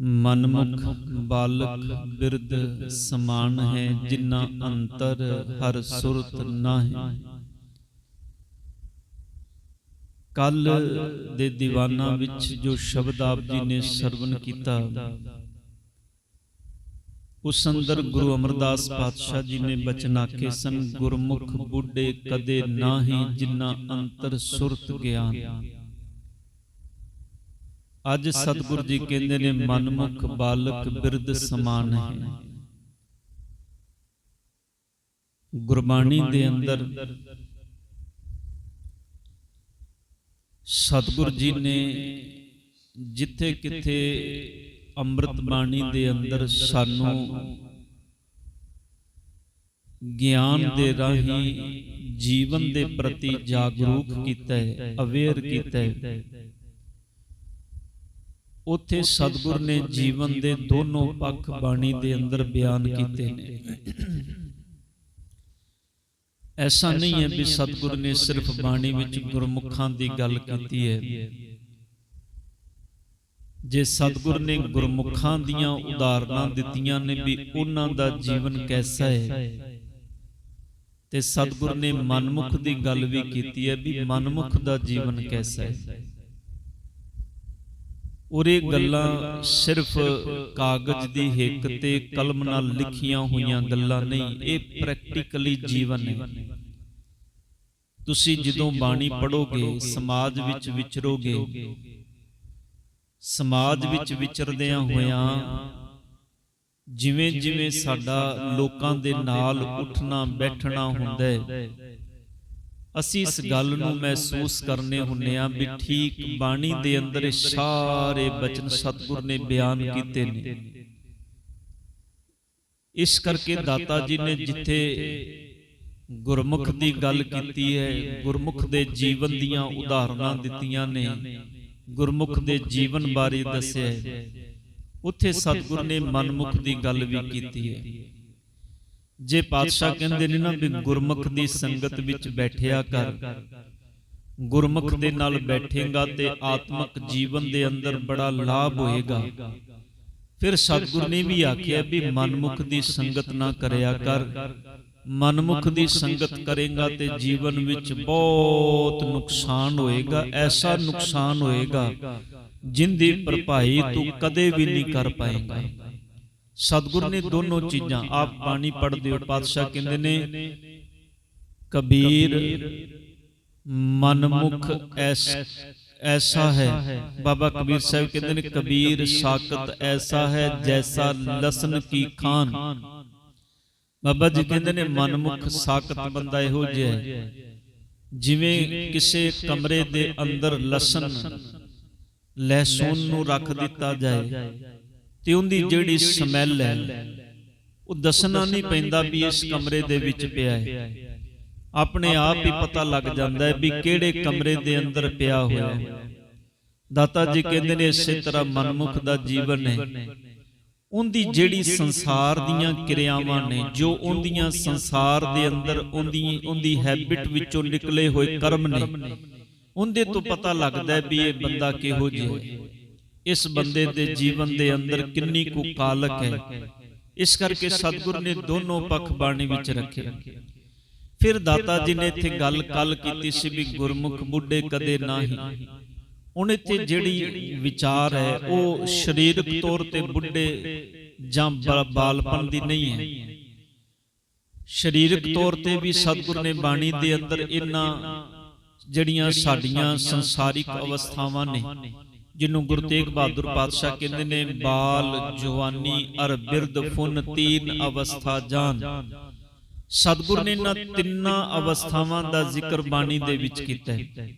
ਮਨਮੁਖ ਬਾਲਕ ਬਿਰਧ ਸਮਾਨ ਹੈ ਜਿਨ੍ਹਾਂ ਅੰਤਰ ਹਰ ਸੁਰਤ ਨਾਹੀ। ਕੱਲ ਦੇ ਦੀਵਾਨਾਂ ਵਿੱਚ ਜੋ ਸ਼ਬਦ ਆਪ ਜੀ ਨੇ ਸਰਵਨ ਕੀਤਾ ਉਸ ਅੰਦਰ ਗੁਰੂ ਅਮਰਦਾਸ ਪਾਤਸ਼ਾਹ ਜੀ ਨੇ ਬਚਨ ਆਖੇ ਸਨ ਗੁਰਮੁਖ ਬੁੱਢੇ ਕਦੇ ਨਾਹੀ ਜਿਨ੍ਹਾਂ ਅੰਤਰ ਸੁਰਤ ਗਿਆਨ। ਅੱਜ ਸਤਿਗੁਰੂ ਜੀ ਕਹਿੰਦੇ ਨੇ, ਮਨਮੁਖ ਬਾਲਕ ਬਿਰਧ ਸਮਾਨ ਹੈ। ਗੁਰਬਾਣੀ ਦੇ ਅੰਦਰ ਸਤਿਗੁਰੂ ਜੀ ਨੇ ਜਿੱਥੇ ਕਿਥੇ ਅੰਮ੍ਰਿਤ ਬਾਣੀ ਦੇ ਅੰਦਰ ਸਾਨੂੰ ਗਿਆਨ ਦੇ ਰਾਹੀਂ ਜੀਵਨ ਦੇ ਪ੍ਰਤੀ ਜਾਗਰੂਕ ਕੀਤਾ ਹੈ, ਅਵੇਅਰ ਕੀਤਾ ਹੈ। ਉੱਥੇ ਸਤਿਗੁਰ ਨੇ ਜੀਵਨ ਦੇ ਦੋਨੋਂ ਪੱਖ ਬਾਣੀ ਦੇ ਅੰਦਰ ਬਿਆਨ ਕੀਤੇ ਨੇ। ਐਸਾ ਨਹੀਂ ਹੈ ਵੀ ਸਤਿਗੁਰ ਨੇ ਸਿਰਫ ਬਾਣੀ ਵਿੱਚ ਗੁਰਮੁਖਾਂ ਦੀ ਗੱਲ ਕੀਤੀ ਹੈ। ਜੇ ਸਤਿਗੁਰ ਨੇ ਗੁਰਮੁਖਾਂ ਦੀਆਂ ਉਦਾਹਰਨਾਂ ਦਿੱਤੀਆਂ ਨੇ ਵੀ ਉਹਨਾਂ ਦਾ ਜੀਵਨ ਕੈਸਾ ਹੈ। ਤੇ ਸਤਿਗੁਰ ਨੇ ਮਨਮੁਖ ਦੀ ਗੱਲ ਵੀ ਕੀਤੀ ਹੈ ਵੀ ਮਨਮੁਖ ਦਾ ਜੀਵਨ ਕੈਸਾ ਹੈ। ਇਹ ਗੱਲਾਂ ਸਿਰਫ ਕਾਗਜ਼ ਦੀ ਹਿੱਕ ਤੇ ਕਲਮ ਨਾਲ ਲਿਖੀਆਂ ਹੋਈਆਂ ਗੱਲਾਂ ਨਹੀਂ ਇਹ ਪ੍ਰੈਕਟੀਕਲੀ ਜੀਵਨ ਹੈ। ਤੁਸੀਂ ਜਦੋਂ ਬਾਣੀ ਪੜੋਗੇ ਸਮਾਜ ਵਿੱਚ ਵਿਚਰੋਗੇ। ਸਮਾਜ ਵਿੱਚ ਵਿਚਰਦਿਆਂ ਹੋਇਆਂ ਜਿਵੇਂ ਜਿਵੇਂ ਸਾਡਾ ਲੋਕਾਂ ਦੇ ਨਾਲ ਉੱਠਣਾ ਬੈਠਣਾ ਹੁੰਦਾ ਹੈ। ਅਸੀਂ ਇਸ ਗੱਲ ਨੂੰ ਮਹਿਸੂਸ ਕਰਨੇ ਹੁੰਨੇ ਆ ਵੀ ਠੀਕ ਬਾਣੀ ਦੇ ਅੰਦਰ ਇਹ ਸਾਰੇ ਬਚਨ ਸਤਿਗੁਰ ਨੇ ਬਿਆਨ ਕੀਤੇ ਨੇ। ਇਸ ਕਰਕੇ ਦਾਤਾ ਜੀ ਨੇ ਜਿੱਥੇ ਗੁਰਮੁਖ ਦੀ ਗੱਲ ਕੀਤੀ ਹੈ ਗੁਰਮੁਖ ਦੇ ਜੀਵਨ ਦੀਆਂ ਉਦਾਹਰਨਾਂ ਦਿੱਤੀਆਂ ਨੇ। ਗੁਰਮੁਖ ਦੇ ਜੀਵਨ ਬਾਰੇ ਦੱਸਿਆ ਹੈ। ਉੱਥੇ ਸਤਿਗੁਰ ਨੇ ਮਨਮੁਖ ਦੀ ਗੱਲ ਵੀ ਕੀਤੀ ਹੈ। ਜੇ ਪਾਤਸ਼ਾਹ ਕਹਿੰਦੇ ਨੇ ਨਾ ਵੀ ਗੁਰਮੁਖ ਦੀ ਸੰਗਤ ਵਿੱਚ ਬੈਠਿਆ ਕਰ, ਗੁਰਮੁਖ ਦੇ ਨਾਲ ਬੈਠੇਗਾ ਤੇ ਆਤਮਿਕ ਜੀਵਨ ਦੇ ਅੰਦਰ ਬੜਾ ਲਾਭ ਹੋਏਗਾ। ਫਿਰ ਸਤਿਗੁਰ ਨੇ ਵੀ ਆਖਿਆ ਵੀ ਮਨਮੁਖ ਦੀ ਸੰਗਤ ਨਾ ਕਰਿਆ ਕਰ। ਮਨਮੁਖ ਦੀ ਸੰਗਤ ਕਰੇਗਾ ਤੇ ਜੀਵਨ ਵਿੱਚ ਬਹੁਤ ਨੁਕਸਾਨ ਹੋਏਗਾ, ਐਸਾ ਨੁਕਸਾਨ ਹੋਏਗਾ ਜਿੰਦੀ ਭਰਪਾਈ ਤੂੰ ਕਦੇ ਵੀ ਨਹੀਂ ਕਰ ਪਾਏਗਾ। ਸਤਿਗੁਰ ਨੇ ਦੋਨੋਂ ਚੀਜ਼ਾਂ ਆਪ ਬਾਣੀ ਪੜ੍ਹਦੇ ਹੋ ਪਾਤਸ਼ਾਹ ਕਹਿੰਦੇ ਨੇ ਕਬੀਰ ਮਨਮੁਖ ਐਸਾ ਹੈ। ਬਾਬਾ ਕਬੀਰ ਸਾਹਿਬ ਕਹਿੰਦੇ ਨੇ ਕਬੀਰ ਸਾਖਤ ਐਸਾ ਹੈ ਜੈਸਾ ਲਸਨ ਕੀ ਖਾਨ। ਬਾਬਾ ਜੀ ਕਹਿੰਦੇ ਨੇ ਮਨਮੁਖ ਸਾਖਤ ਬੰਦਾ ਇਹੋ ਜਿਹਾ ਹੈ। ਜਿਵੇਂ ਕਿਸੇ ਕਮਰੇ ਦੇ ਅੰਦਰ ਲਸਣ ਲਹਿਸੂਨ ਨੂੰ ਰੱਖ ਦਿੱਤਾ ਜਾਏ। ਤੇ ਉਹਦੀ ਜਿਹੜੀ ਸਮੈਲ ਹੈ ਉਹ ਦੱਸਣਾ ਨਹੀਂ ਪੈਂਦਾ ਵੀ ਇਸ ਕਮਰੇ ਦੇ ਵਿੱਚ ਪਿਆ ਹੈ। ਆਪਣੇ ਆਪ ਹੀ ਪਤਾ ਲੱਗ ਜਾਂਦਾ ਹੈ ਵੀ ਕਿਹੜੇ ਕਮਰੇ ਦੇ ਅੰਦਰ ਪਿਆ ਹੋਇਆ ਹੈ। ਦਾਤਾ ਜੀ ਕਹਿੰਦੇ ਨੇ ਇਸੇ ਤਰ੍ਹਾਂ ਮਨਮੁਖ ਦਾ ਜੀਵਨ ਹੈ। ਉਹਦੀ ਜਿਹੜੀ ਸੰਸਾਰ ਦੀਆਂ ਕਿਰਿਆਵਾਂ ਨੇ ਜੋ ਉਹਦੀਆਂ ਸੰਸਾਰ ਦੇ ਅੰਦਰ ਉਹਦੀ ਉਹਦੀ ਹੈਬਿਟ ਵਿੱਚੋਂ ਨਿਕਲੇ ਹੋਏ ਕਰਮ ਨੇ। ਉਹਦੇ ਤੋਂ ਪਤਾ ਲੱਗਦਾ ਹੈ ਵੀ ਇਹ ਬੰਦਾ ਕਿਹੋ ਜਿਹਾ ਹੈ। ਇਸ ਬੰਦੇ ਦੇ ਜੀਵਨ ਦੇ ਅੰਦਰ ਕਿੰਨੀ ਕੁ ਕਾਲਕ ਹੈ। ਇਸ ਕਰਕੇ ਸਤਿਗੁਰ ਨੇ ਦੋਨੋਂ ਪੱਖ ਬਾਣੀ ਵਿੱਚ ਰੱਖੇ। ਫਿਰ ਦਾਤਾ ਜੀ ਨੇ ਇੱਥੇ ਗੱਲ ਕੱਲ ਕੀਤੀ ਸੀ ਵੀ ਗੁਰਮੁਖ ਬੁੱਢੇ ਕਦੇ ਨਾਹੀ। ਹੁਣ ਇੱਥੇ ਜਿਹੜੀ ਵਿਚਾਰ ਹੈ ਉਹ ਸਰੀਰਕ ਤੌਰ ਤੇ ਬੁੱਢੇ ਜਾਂ ਬਾਲਪਨ ਦੀ ਨਹੀਂ ਹੈ। ਸਰੀਰਕ ਤੌਰ ਤੇ ਵੀ ਸਤਿਗੁਰ ਨੇ ਬਾਣੀ ਦੇ ਅੰਦਰ ਇਹਨਾਂ ਜਿਹੜੀਆਂ ਸਾਡੀਆਂ ਸੰਸਾਰਿਕ ਅਵਸਥਾਵਾਂ ਨੇ। ਜਿਹਨੂੰ ਗੁਰੂ ਤੇਗ ਬਹਾਦਰ ਪਾਤਸ਼ਾਹ ਕਹਿੰਦੇ ਨੇ ਬਾਲ ਜਵਾਨੀ ਅਰ ਬਿਰਧ ਫੁਨ ਤੀਨ ਅਵਸਥਾ ਜਾਨ। ਸਤਿਗੁਰ ਨੇ ਇਹਨਾਂ ਤਿੰਨਾਂ ਅਵਸਥਾਵਾਂ ਦਾ ਜ਼ਿਕਰ ਬਾਣੀ ਦੇ ਵਿੱਚ ਕੀਤਾ ਹੈ।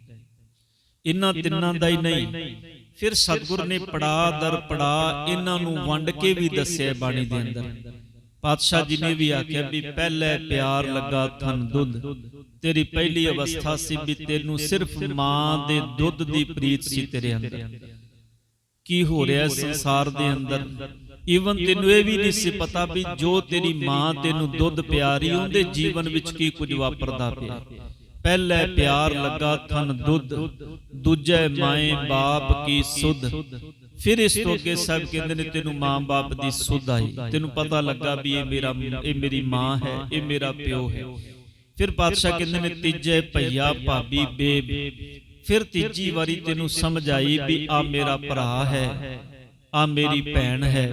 ਇਹਨਾਂ ਤਿੰਨਾਂ ਦਾ ਹੀ ਨਹੀਂ। ਫਿਰ ਸਤਿਗੁਰ ਨੇ ਪੜਾ ਦਰ ਪੜਾ ਇਹਨਾਂ ਨੂੰ ਵੰਡ ਕੇ ਵੀ ਦੱਸਿਆ ਬਾਣੀ ਦੇ ਅੰਦਰ। ਪਾਤਸ਼ਾਹ ਜੀ ਨੇ ਵੀ ਆਖਿਆ ਵੀ ਪਹਿਲੇ ਪਿਆਰ ਲੱਗਾ ਥਨ ਦੁੱਧ। ਤੇਰੀ ਪਹਿਲੀ ਅਵਸਥਾ ਸੀ ਵੀ ਤੈਨੂੰ ਸਿਰਫ ਮਾਂ ਦੇ ਦੁੱਧ ਦੀ ਪ੍ਰੀਤ ਸੀ ਤੇਰੇ ਅੰਦਰ। ਕੀ ਹੋ ਰਿਹਾ ਸੰਸਾਰ ਦੇ ਅੰਦਰ? ਈਵਨ ਤੈਨੂੰ ਇਹ ਵੀ ਨਹੀਂ ਸੀ ਪਤਾ ਵੀ ਜੋ ਤੇਰੀ ਮਾਂ ਤੈਨੂੰ ਦੁੱਧ ਪਿਆਰੀ ਉਹਦੇ ਜੀਵਨ ਵਿੱਚ ਕੀ ਕੁਝ ਵਾਪਰਦਾ ਪਿਆ? ਪਹਿਲੇ ਪਿਆਰ ਲੱਗਾ ਥਨ ਦੁੱਧ ਦੂਜੇ ਮਾਏ ਬਾਪ ਕੀ ਸੁਧ। ਫਿਰ ਇਸ ਤੋਂ ਅੱਗੇ ਸਭ ਕਹਿੰਦੇ ਨੇ ਤੈਨੂੰ ਮਾਂ-ਬਾਪ ਦੀ ਸੁੱਧ ਆਈ। ਤੈਨੂੰ ਪਤਾ ਲੱਗਾ ਵੀ ਇਹ ਮੇਰਾ ਇਹ ਮੇਰੀ ਮਾਂ ਹੈ ਇਹ ਮੇਰਾ ਪਿਓ ਹੈ। ਫਿਰ ਪਾਤਸ਼ਾਹ ਕਹਿੰਦੇ ਨੇ ਤੀਜੇ ਭਈਆ ਭਾਬੀ ਬੇਬ। ਫਿਰ ਤੀਜੀ ਵਾਰੀ ਤੈਨੂੰ ਸਮਝ ਆਈ ਵੀ ਆ ਮੇਰਾ ਭਰਾ ਹੈ ਆ ਮੇਰੀ ਭੈਣ ਹੈ।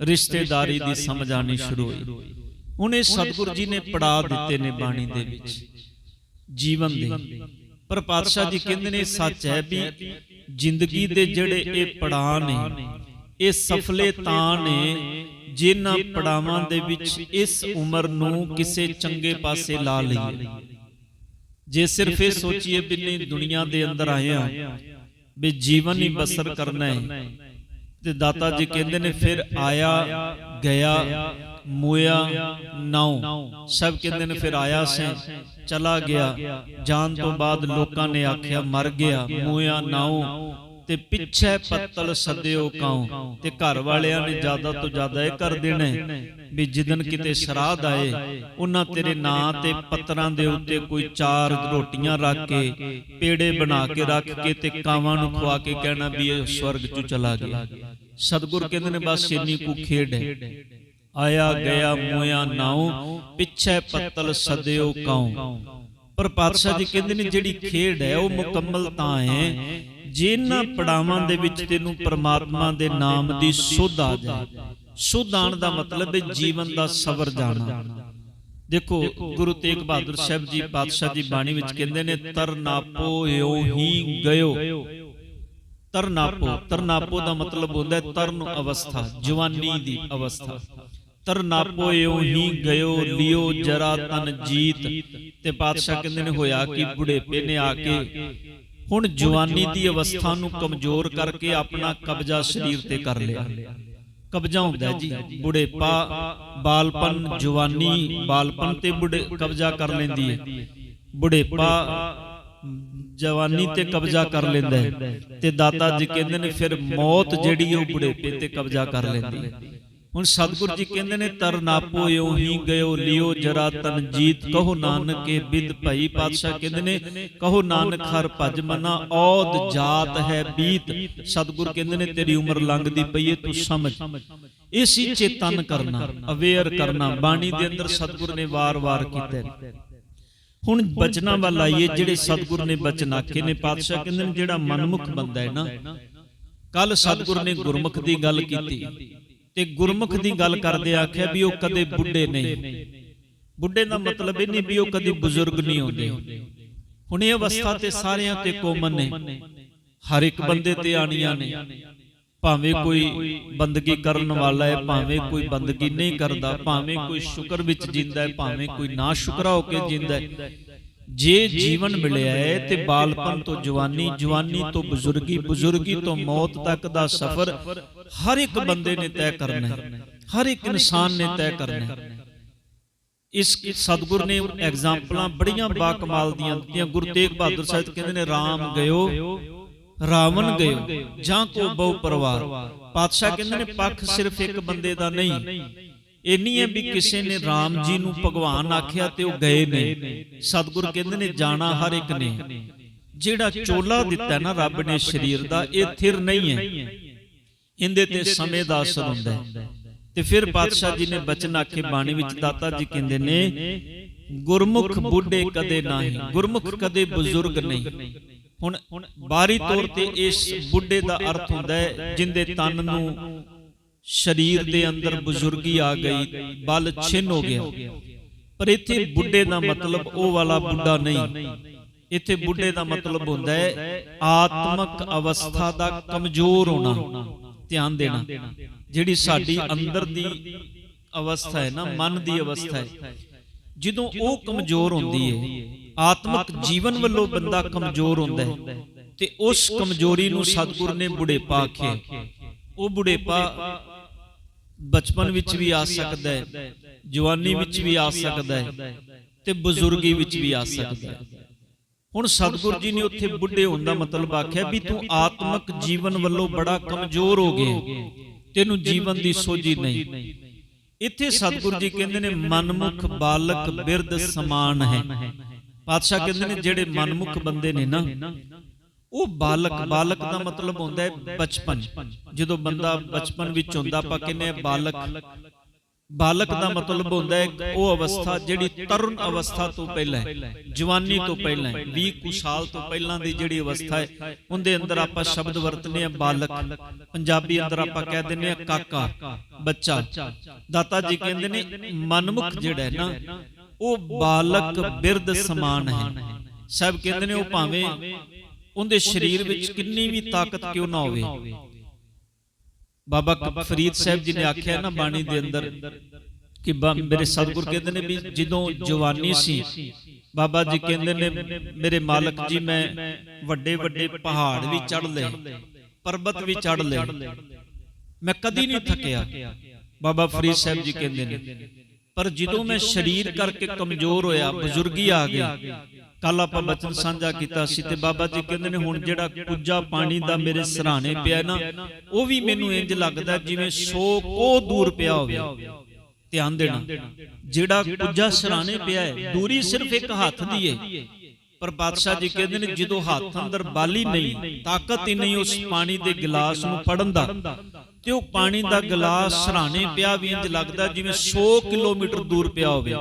ਰਿਸ਼ਤੇਦਾਰੀ ਦੀ ਸਮਝ ਆਣੀ ਸ਼ੁਰੂ ਹੋਈ। ਇਹ ਸਤਿਗੁਰੂ ਜੀ ਨੇ ਪੜਾ ਦਿੱਤੇ ਨੇ ਬਾਣੀ ਦੇ ਵਿੱਚ। ਜੀਵਨ ਦੇ। ਪਰ ਪਾਤਸ਼ਾਹ ਜੀ ਕਹਿੰਦੇ ਨੇ ਸੱਚ ਹੈ ਵੀ ਜ਼ਿੰਦਗੀ ਦੇ ਜਿਹੜੇ ਇਹ ਪੜਾਅ ਨੇ ਇਹ ਸਫਲੇ ਤਾਂ ਨੇ। ਜਿਨ੍ਹਾਂ ਪੜਾਵਾਂ ਦੇ ਵਿੱਚ ਇਸ ਉਮਰ ਨੂੰ ਕਿਸੇ ਚੰਗੇ ਪਾਸੇ ਲਾ ਲਈਏ। ਜੇ ਸਿਰਫ ਇਹ ਸੋਚੀਏ ਵੀ ਨਹੀਂ ਦੁਨੀਆ ਦੇ ਅੰਦਰ ਆਏ ਆ ਵੀ ਜੀਵਨ ਹੀ ਬਸਰ ਕਰਨਾ ਹੈ। ਤੇ ਦਾਤਾ ਜੀ ਕਹਿੰਦੇ ਨੇ ਫਿਰ ਆਇਆ ਗਿਆ ਮੋਇਆ ਨਾਉ। ਸਭ ਕਹਿੰਦੇ ਨੇ ਫਿਰ ਆਇਆ ਸੇ। ਚਲਾ ਗਿਆ। ਜਾਣ ਤੋਂ ਬਾਅਦ ਲੋਕਾਂ ਨੇ ਆਖਿਆ ਮਰ ਗਿਆ ਮੋਇਆ ਨਾਉ। ਤੇ ਪਿੱਛੇ ਪੱਤਲ ਸਦਿਓ ਕਾਉ? ਤੇ ਘਰ ਵਾਲਿਆਂ ਨੇ ਜ਼ਿਆਦਾ ਤੋਂ ਜ਼ਿਆਦਾ ਇਹ ਕਰ ਦੇਣਾ ਵੀ ਜਿੱਦਨ ਕਿਤੇ ਸ਼ਰਾਧ ਆਏ, ਉਹਨਾਂ ਤੇਰੇ ਨਾਂ ਤੇ ਪੱਤਰਾਂ ਦੇ ਉੱਤੇ ਕੋਈ ਚਾਰ ਰੋਟੀਆਂ ਰੱਖ ਕੇ, ਪੇੜੇ ਬਣਾ ਕੇ ਰੱਖ ਕੇ ਤੇ ਕਾਵਾਂ ਨੂੰ ਖਵਾ ਕੇ ਕਹਿਣਾ ਵੀ ਇਹ ਸਵਰਗ 'ਚ ਚਲਾ ਗਿਆ। ਸਤਿਗੁਰ ਕਹਿੰਦੇ ਨੇ, ਬਸ ਇੰਨੀ ਕੁ ਖੇਡ ਹੈ। ਆਇਆ ਗਿਆ ਮੋਇਆ ਨਾਉ, ਪਿੱਛੇ ਪੱਤਲ ਸਦਿਓ ਕਾਉ? ਪਰ ਪਾਤਸ਼ਾਹ ਜੀ ਕਹਿੰਦੇ ਨੇ, ਜਿਹੜੀ ਖੇਡ ਹੈ ਉਹ ਮੁਕੰਮਲ ਤਾਂ ਹੈ ਜਿਨ੍ਹਾਂ ਪੜਾਵਾਂ ਦੇ ਵਿੱਚ ਤੈਨੂੰ ਪ੍ਰਮਾਤਮਾ ਦੇ ਨਾਮ ਦੀ ਸੁਧ ਆ ਜਾਏ। ਸੁਧ ਆਣ ਦਾ ਮਤਲਬ ਹੈ ਜੀਵਨ ਦਾ ਸਬਰ ਜਾਣਾ। ਦੇਖੋ ਗੁਰੂ ਤੇਗ ਬਹਾਦਰ ਸਾਹਿਬ ਜੀ ਪਾਤਸ਼ਾਹ ਜੀ ਬਾਣੀ ਵਿੱਚ ਕਹਿੰਦੇ ਨੇ ਤਰਨਾਪੋ ਏਉ ਹੀ ਗਇਓ। ਤਰਨਾਪੋ ਤਰਨਾਪੋ ਦਾ ਮਤਲਬ ਹੁੰਦਾ ਹੈ ਤਰਨ ਅਵਸਥਾ ਜਵਾਨੀ ਦੀ ਅਵਸਥਾ। ਤਰਨਾਪੋ ਏਉ ਹੀ ਗਇਓ ਲਿਓ ਜਰਾ ਤਨ ਜੀਤ। ਤੇ ਪਾਤਸ਼ਾਹ ਕਹਿੰਦੇ ਨੇ ਹੋਇਆ ਕਿ ਬੁਢੇਪੇ ਨੇ ਆ ਕੇ ਹੁਣ ਜਵਾਨੀ ਦੀ ਅਵਸਥਾ ਨੂੰ ਕਮਜ਼ੋਰ ਕਰਕੇ ਆਪਣਾ ਕਬਜ਼ਾ ਸਰੀਰ ਤੇ ਕਰ ਲਿਆ। ਕਬਜ਼ਾ ਹੁੰਦਾ ਜੀ ਬੁਢੇਪਾ ਬਾਲਪਨ ਜਵਾਨੀ ਬਾਲਪਨ ਤੇ ਬੁਢੇ ਕਬਜ਼ਾ ਕਰ ਲੈਂਦੀ ਹੈ। ਬੁਢੇਪਾ ਜਵਾਨੀ ਤੇ ਕਬਜ਼ਾ ਕਰ ਲੈਂਦਾ ਹੈ। ਤੇ ਦਾਤਾ ਜੀ ਕਹਿੰਦੇ ਨੇ ਫਿਰ ਮੌਤ ਜਿਹੜੀ ਉਹ ਬੁਢੇਪੇ ਤੇ ਕਬਜ਼ਾ ਕਰ ਲੈਂਦੀ ਹੈ। ਹੁਣ ਸਤਿਗੁਰੂ ਜੀ ਕਹਿੰਦੇ ਨੇ ਤਰਨਾਪੋ ਇਉ ਹੀ ਗਇਓ, ਲਿਓ ਜਰਾ ਤਨ ਕਹੋ ਨਾਨਕੇ ਬਿਦ ਭਈ ਪਾਤਸ਼ਾਹ ਕਹਿੰਦੇ ਨੇ, ਕਹੋ ਨਾਨਕ ਹਰ ਭਜ ਮਨਾ, ਔਦ ਜਾਤ ਹੈ ਬੀਤ। ਸਤਿਗੁਰ ਕਹਿੰਦੇ ਨੇ, ਤੇਰੀ ਉਮਰ ਲੰਘਦੀ ਪਈ ਏ, ਤੂੰ ਸਮਝ। ਇਸੀ ਚੇਤਨ ਕਰਨਾ, ਅਵੇਅਰ ਕਰਨਾ, ਬਾਣੀ ਦੇ ਅੰਦਰ ਸਤਿਗੁਰ ਨੇ ਵਾਰ-ਵਾਰ ਕੀਤਾ ਹੁਣ ਬਚਨਾਂ ਵੱਲ ਆਈਏ, ਜਿਹੜੇ ਸਤਿਗੁਰ ਨੇ ਬਚਨ ਆਖੇ ਨੇ, ਪਾਤਸ਼ਾਹ ਕਹਿੰਦੇ ਨੇ, ਜਿਹੜਾ ਮਨਮੁਖ ਬੰਦਾ ਹੈ ਨਾ ਕੱਲ ਸਤਿਗੁਰ ਨੇ ਗੁਰਮੁਖ ਦੀ ਗੱਲ ਕੀਤੀ। ਤੇ ਗੁਰਮੁਖ ਦੀ ਗੱਲ ਕਰਦੇ ਆਖਿਆ ਵੀ ਉਹ ਕਦੇ ਬੁੱਢੇ ਨਹੀਂ। ਬੁੱਢੇ ਦਾ ਮਤਲਬ ਇਹ ਨਹੀਂ ਵੀ ਉਹ ਕਦੇ ਬਜ਼ੁਰਗ ਨਹੀਂ ਹੁੰਦੇ। ਹੁਣ ਇਹ ਅਵਸਥਾ ਤੇ ਸਾਰਿਆਂ ਤੇ ਕੋਮਨ ਨੇ। ਹਰ ਇੱਕ ਬੰਦੇ ਤੇ ਆਣੀਆਂ ਨੇ। ਭਾਵੇਂ ਕੋਈ ਬੰਦਗੀ ਕਰਨ ਵਾਲਾ ਹੈ, ਭਾਵੇਂ ਕੋਈ ਬੰਦਗੀ ਨਹੀਂ ਕਰਦਾ, ਭਾਵੇਂ ਕੋਈ ਸ਼ੁਕਰ ਵਿੱਚ ਜਿੰਦਾ ਹੈ, ਭਾਵੇਂ ਕੋਈ ਨਾ ਸ਼ੁਕਰਾ ਹੋ ਕੇ ਜਿੰਦਾ ਹੈ। ਜੇ ਜੀਵਨ ਮਿਲਿਆ ਹੈ ਤੇ ਬਾਲਪਨ ਤੋਂ ਜਵਾਨੀ ਜਵਾਨੀ ਤੋਂ ਬਜ਼ੁਰਗੀ ਬਜ਼ੁਰਗੀ ਤੋਂ ਮੌਤ ਤੱਕ ਦਾ ਸਫ਼ਰ ਹਰ ਇੱਕ ਬੰਦੇ ਨੇ ਤੈਅ ਕਰਨਾ ਹੈ। ਹਰ ਇੱਕ ਇਨਸਾਨ ਨੇ ਤੈਅ ਕਰਨਾ ਹੈ। ਇਸ ਸਤਗੁਰ ਨੇ ਐਗਜ਼ਾਮਪਲਾਂ ਬੜੀਆਂ ਬਾ ਕਮਾਲ ਦੀਆਂ ਦਿੱਤੀਆਂ। ਗੁਰੂ ਤੇਗ ਬਹਾਦਰ ਸਾਹਿਬ ਕਹਿੰਦੇ ਨੇ RAM ਗਇਓ ਰਾਵਣ ਗਇਓ ਜਾਂ ਕੋ ਬਹੁ ਪਰਿਵਾਰ। ਪਾਤਸ਼ਾਹ ਕਹਿੰਦੇ ਨੇ ਪੱਖ ਸਿਰਫ ਇੱਕ ਬੰਦੇ ਦਾ ਨਹੀਂ। ਇੰਨੀ ਹੈ ਵੀ ਕਿਸੇ ਨੇ RAM ਜੀ ਨੂੰ ਭਗਵਾਨ ਆਖਿਆ ਤੇ ਉਹ ਗਏ ਨੇ ਸਤਿਗੁਰ ਕਹਿੰਦੇ ਨੇ ਜਾਣਾ ਹਰ ਇੱਕ ਨੇ। ਜਿਹੜਾ ਚੋਲਾ ਦਿੱਤਾ ਨਾ ਰੱਬ ਨੇ ਸਰੀਰ ਦਾ ਇਹ ਥਿਰ ਨਹੀਂ ਹੈ। ਇਹਦੇ ਤੇ ਸਮੇਂ ਦਾ ਅਸਰ ਹੁੰਦਾ ਹੈ। ਤੇ ਫਿਰ ਪਾਤਸ਼ਾਹ ਜੀ ਨੇ ਬਚਨ ਆਖੇ ਬਾਣੀ ਵਿੱਚ ਦਾਤਾ ਜੀ ਕਹਿੰਦੇ ਨੇ ਗੁਰਮੁਖ ਬੁੱਢੇ ਕਦੇ ਨਹੀਂ ਗੁਰਮੁਖ ਕਦੇ ਬਜ਼ੁਰਗ ਨਹੀਂ। ਹੁਣ ਬਾਰੀ ਤੌਰ ਤੇ ਇਸ ਬੁੱਢੇ ਦਾ ਅਰਥ ਹੁੰਦਾ ਹੈ ਜਿੰਦੇ ਤਨ ਨੂੰ ਸਰੀਰ ਦੇ ਅੰਦਰ ਬਜ਼ੁਰਗੀ ਆ ਗਈ ਬਲ ਛਿਨ ਹੋ ਗਿਆ। ਪਰ ਇੱਥੇ ਬੁੱਢੇ ਦਾ ਮਤਲਬ ਉਹ ਵਾਲਾ ਬੁੱਢਾ ਨਹੀਂ। ਇੱਥੇ ਬੁੱਢੇ ਦਾ ਮਤਲਬ ਹੁੰਦਾ ਹੈ ਆਤਮਕ ਅਵਸਥਾ ਦਾ ਕਮਜ਼ੋਰ ਹੋਣਾ। ਧਿਆਨ ਦੇਣਾ। ਜਿਹੜੀ ਸਾਡੀ ਅੰਦਰ ਦੀ ਅਵਸਥਾ ਹੈ ਨਾ ਮਨ ਦੀ ਅਵਸਥਾ ਹੈ। ਜਦੋਂ ਉਹ ਕਮਜ਼ੋਰ ਹੁੰਦੀ ਹੈ ਆਤਮਿਕ ਜੀਵਨ ਵੱਲੋਂ ਬੰਦਾ ਕਮਜ਼ੋਰ ਹੁੰਦਾ ਹੈ ਤੇ ਉਸ ਕਮਜ਼ੋਰੀ ਨੂੰ ਸਤਿਗੁਰ ਨੇ ਬੁਢੇਪਾ ਆਖਿਆ ਉਹ ਬੁਢੇਪਾ ਬਚਪਨ ਵਿੱਚ ਵੀ ਆ ਸਕਦਾ ਹੈ, ਜਵਾਨੀ ਵਿੱਚ ਵੀ ਆ ਸਕਦਾ ਹੈ ਤੇ ਬਜ਼ੁਰਗੀ ਵਿੱਚ ਵੀ ਆ ਸਕਦਾ ਹੈ। ਹੁਣ ਸਤਿਗੁਰ ਜੀ ਨੇ ਉੱਥੇ ਬੁੱਢੇ ਹੋਣ ਦਾ ਮਤਲਬ ਆਖਿਆ ਵੀ ਤੂੰ ਆਤਮਿਕ ਜੀਵਨ ਵੱਲੋਂ ਬੜਾ ਕਮਜ਼ੋਰ ਹੋ ਗਿਆ ਤੈਨੂੰ ਜੀਵਨ ਦੀ ਸੋਝੀ ਨਹੀਂ। ਇੱਥੇ ਸਤਿਗੁਰ ਜੀ ਕਹਿੰਦੇ ਨੇ ਮਨਮੁਖ ਬਾਲਕ ਬਿਰਧ ਸਮਾਨ ਹੈ। ਪਾਤਸ਼ਾਹ ਕਹਿੰਦੇ ਨੇ ਜਿਹੜੇ ਮਨਮੁਖ ਬੰਦੇ ਨੇ ਨਾ ਉਹ ਬਾਲਕ ਬਾਲਕ ਦਾ ਮਤਲਬ ਹੁੰਦਾ ਹੈ ਬਚਪਨ। ਜਦੋਂ ਬੰਦਾ ਬਚਪਨ ਵਿੱਚ ਹੁੰਦਾ ਆਪਾਂ ਕਹਿੰਦੇ ਆ ਬਾਲਕ। ਬਾਲਕ। ਦਾ ਮਤਲਬ ਹੁੰਦਾ ਹੈ ਉਹ ਅਵਸਥਾ ਜਿਹੜੀ ਤਰੁਣ ਅਵਸਥਾ ਤੋਂ ਪਹਿਲਾਂ ਹੈ। ਜਵਾਨੀ ਤੋਂ ਪਹਿਲਾਂ ਹੈ। 20 ਕੁ ਸਾਲ ਤੋਂ ਪਹਿਲਾਂ ਦੀ ਜਿਹੜੀ ਅਵਸਥਾ ਹੈ ਉਹਦੇ ਅੰਦਰ ਆਪਾਂ ਸ਼ਬਦ ਵਰਤਨੇ ਆ ਬਾਲਕ। ਪੰਜਾਬੀ ਅੰਦਰ ਆਪਾਂ ਕਹਿ ਦਿੰਦੇ ਆ ਕਾਕਾ ਬੱਚਾ। ਦਾਤਾ ਜੀ ਕਹਿੰਦੇ ਨੇ ਮਨਮੁਖ ਜਿਹੜਾ ਹੈ ਨਾ ਉਹ ਬਾਲਕ ਬਿਰਧ ਸਮਾਨ ਹੈ। ਸਭ ਕਹਿੰਦੇ ਨੇ ਉਹ ਭਾਵੇਂ ਉਹਦੇ ਸਰੀਰ ਵਿੱਚ ਕਿੰਨੀ ਵੀ ਤਾਕਤ ਕਿਉਂ ਨਾ ਹੋਵੇ? ਬਾਬਾ ਫਰੀਦ ਸਾਹਿਬ ਜੀ ਨੇ ਆਖਿਆ ਨਾ ਬਾਣੀ ਦੇ ਅੰਦਰ ਕਿ ਮੇਰੇ ਸਤਿਗੁਰ ਕਹਿੰਦੇ ਨੇ ਵੀ ਜਦੋਂ ਜਵਾਨੀ ਸੀ ਬਾਬਾ ਜੀ ਕਹਿੰਦੇ ਨੇ ਮੇਰੇ ਮਾਲਕ ਜੀ ਮੈਂ ਵੱਡੇ ਵੱਡੇ ਪਹਾੜ ਵੀ ਚੜ ਲਏ ਪਰਬਤ ਵੀ ਚੜ ਲਏ। ਮੈਂ ਕਦੀ ਨਹੀਂ ਥੱਕਿਆ। ਬਾਬਾ ਫਰੀਦ ਸਾਹਿਬ ਜੀ ਕਹਿੰਦੇ ਨੇ ਪਰ ਜਦੋਂ ਮੈਂ ਸਰੀਰ ਕਰਕੇ ਕਮਜ਼ੋਰ ਹੋਇਆ ਬਜ਼ੁਰਗੀ ਆ ਗਈ ਕੱਲ ਆਪਾਂ ਬਚਨ ਸਾਂਝਾ ਕੀਤਾ ਸੀ ਤੇ ਬਾਬਾ ਜੀ ਕਹਿੰਦੇ ਨੇ ਹੁਣ ਜਿਹੜਾ ਕੁੱਜਾ ਪਾਣੀ ਦਾ ਮੇਰੇ ਸਰਾਣੇ ਪਿਆ ਨਾ, ਉਹ ਵੀ ਮੈਨੂੰ ਇੰਜ ਲੱਗਦਾ ਜਿਵੇਂ 100 ਕੋ ਦੂਰ ਪਿਆ ਹੋਵੇ। ਧਿਆਨ ਦੇਣਾ, ਜਿਹੜਾ ਕੁੱਜਾ ਸਰਾਣੇ ਪਿਆ ਹੈ, ਦੂਰੀ ਸਿਰਫ ਇੱਕ ਹੱਥ ਦੀ ਹੈ ਪਰ ਬਾਦਸ਼ਾਹ ਜੀ ਕਹਿੰਦੇ ਨੇ ਜਦੋਂ ਹੱਥ ਅੰਦਰ ਬਾਲੀ ਨਹੀਂ, ਤਾਕਤ ਹੀ ਨਹੀਂ ਉਸ ਪਾਣੀ ਦੇ ਗਿਲਾਸ ਨੂੰ ਫੜਨ ਦਾ। ਤੇ ਉਹ ਪਾਣੀ ਦਾ ਗਿਲਾਸ ਸਰਾਣੇ ਪਿਆ ਵੀ ਇੰਜ ਲੱਗਦਾ ਜਿਵੇਂ 100 ਕਿਲੋਮੀਟਰ ਦੂਰ ਪਿਆ ਹੋਵੇ।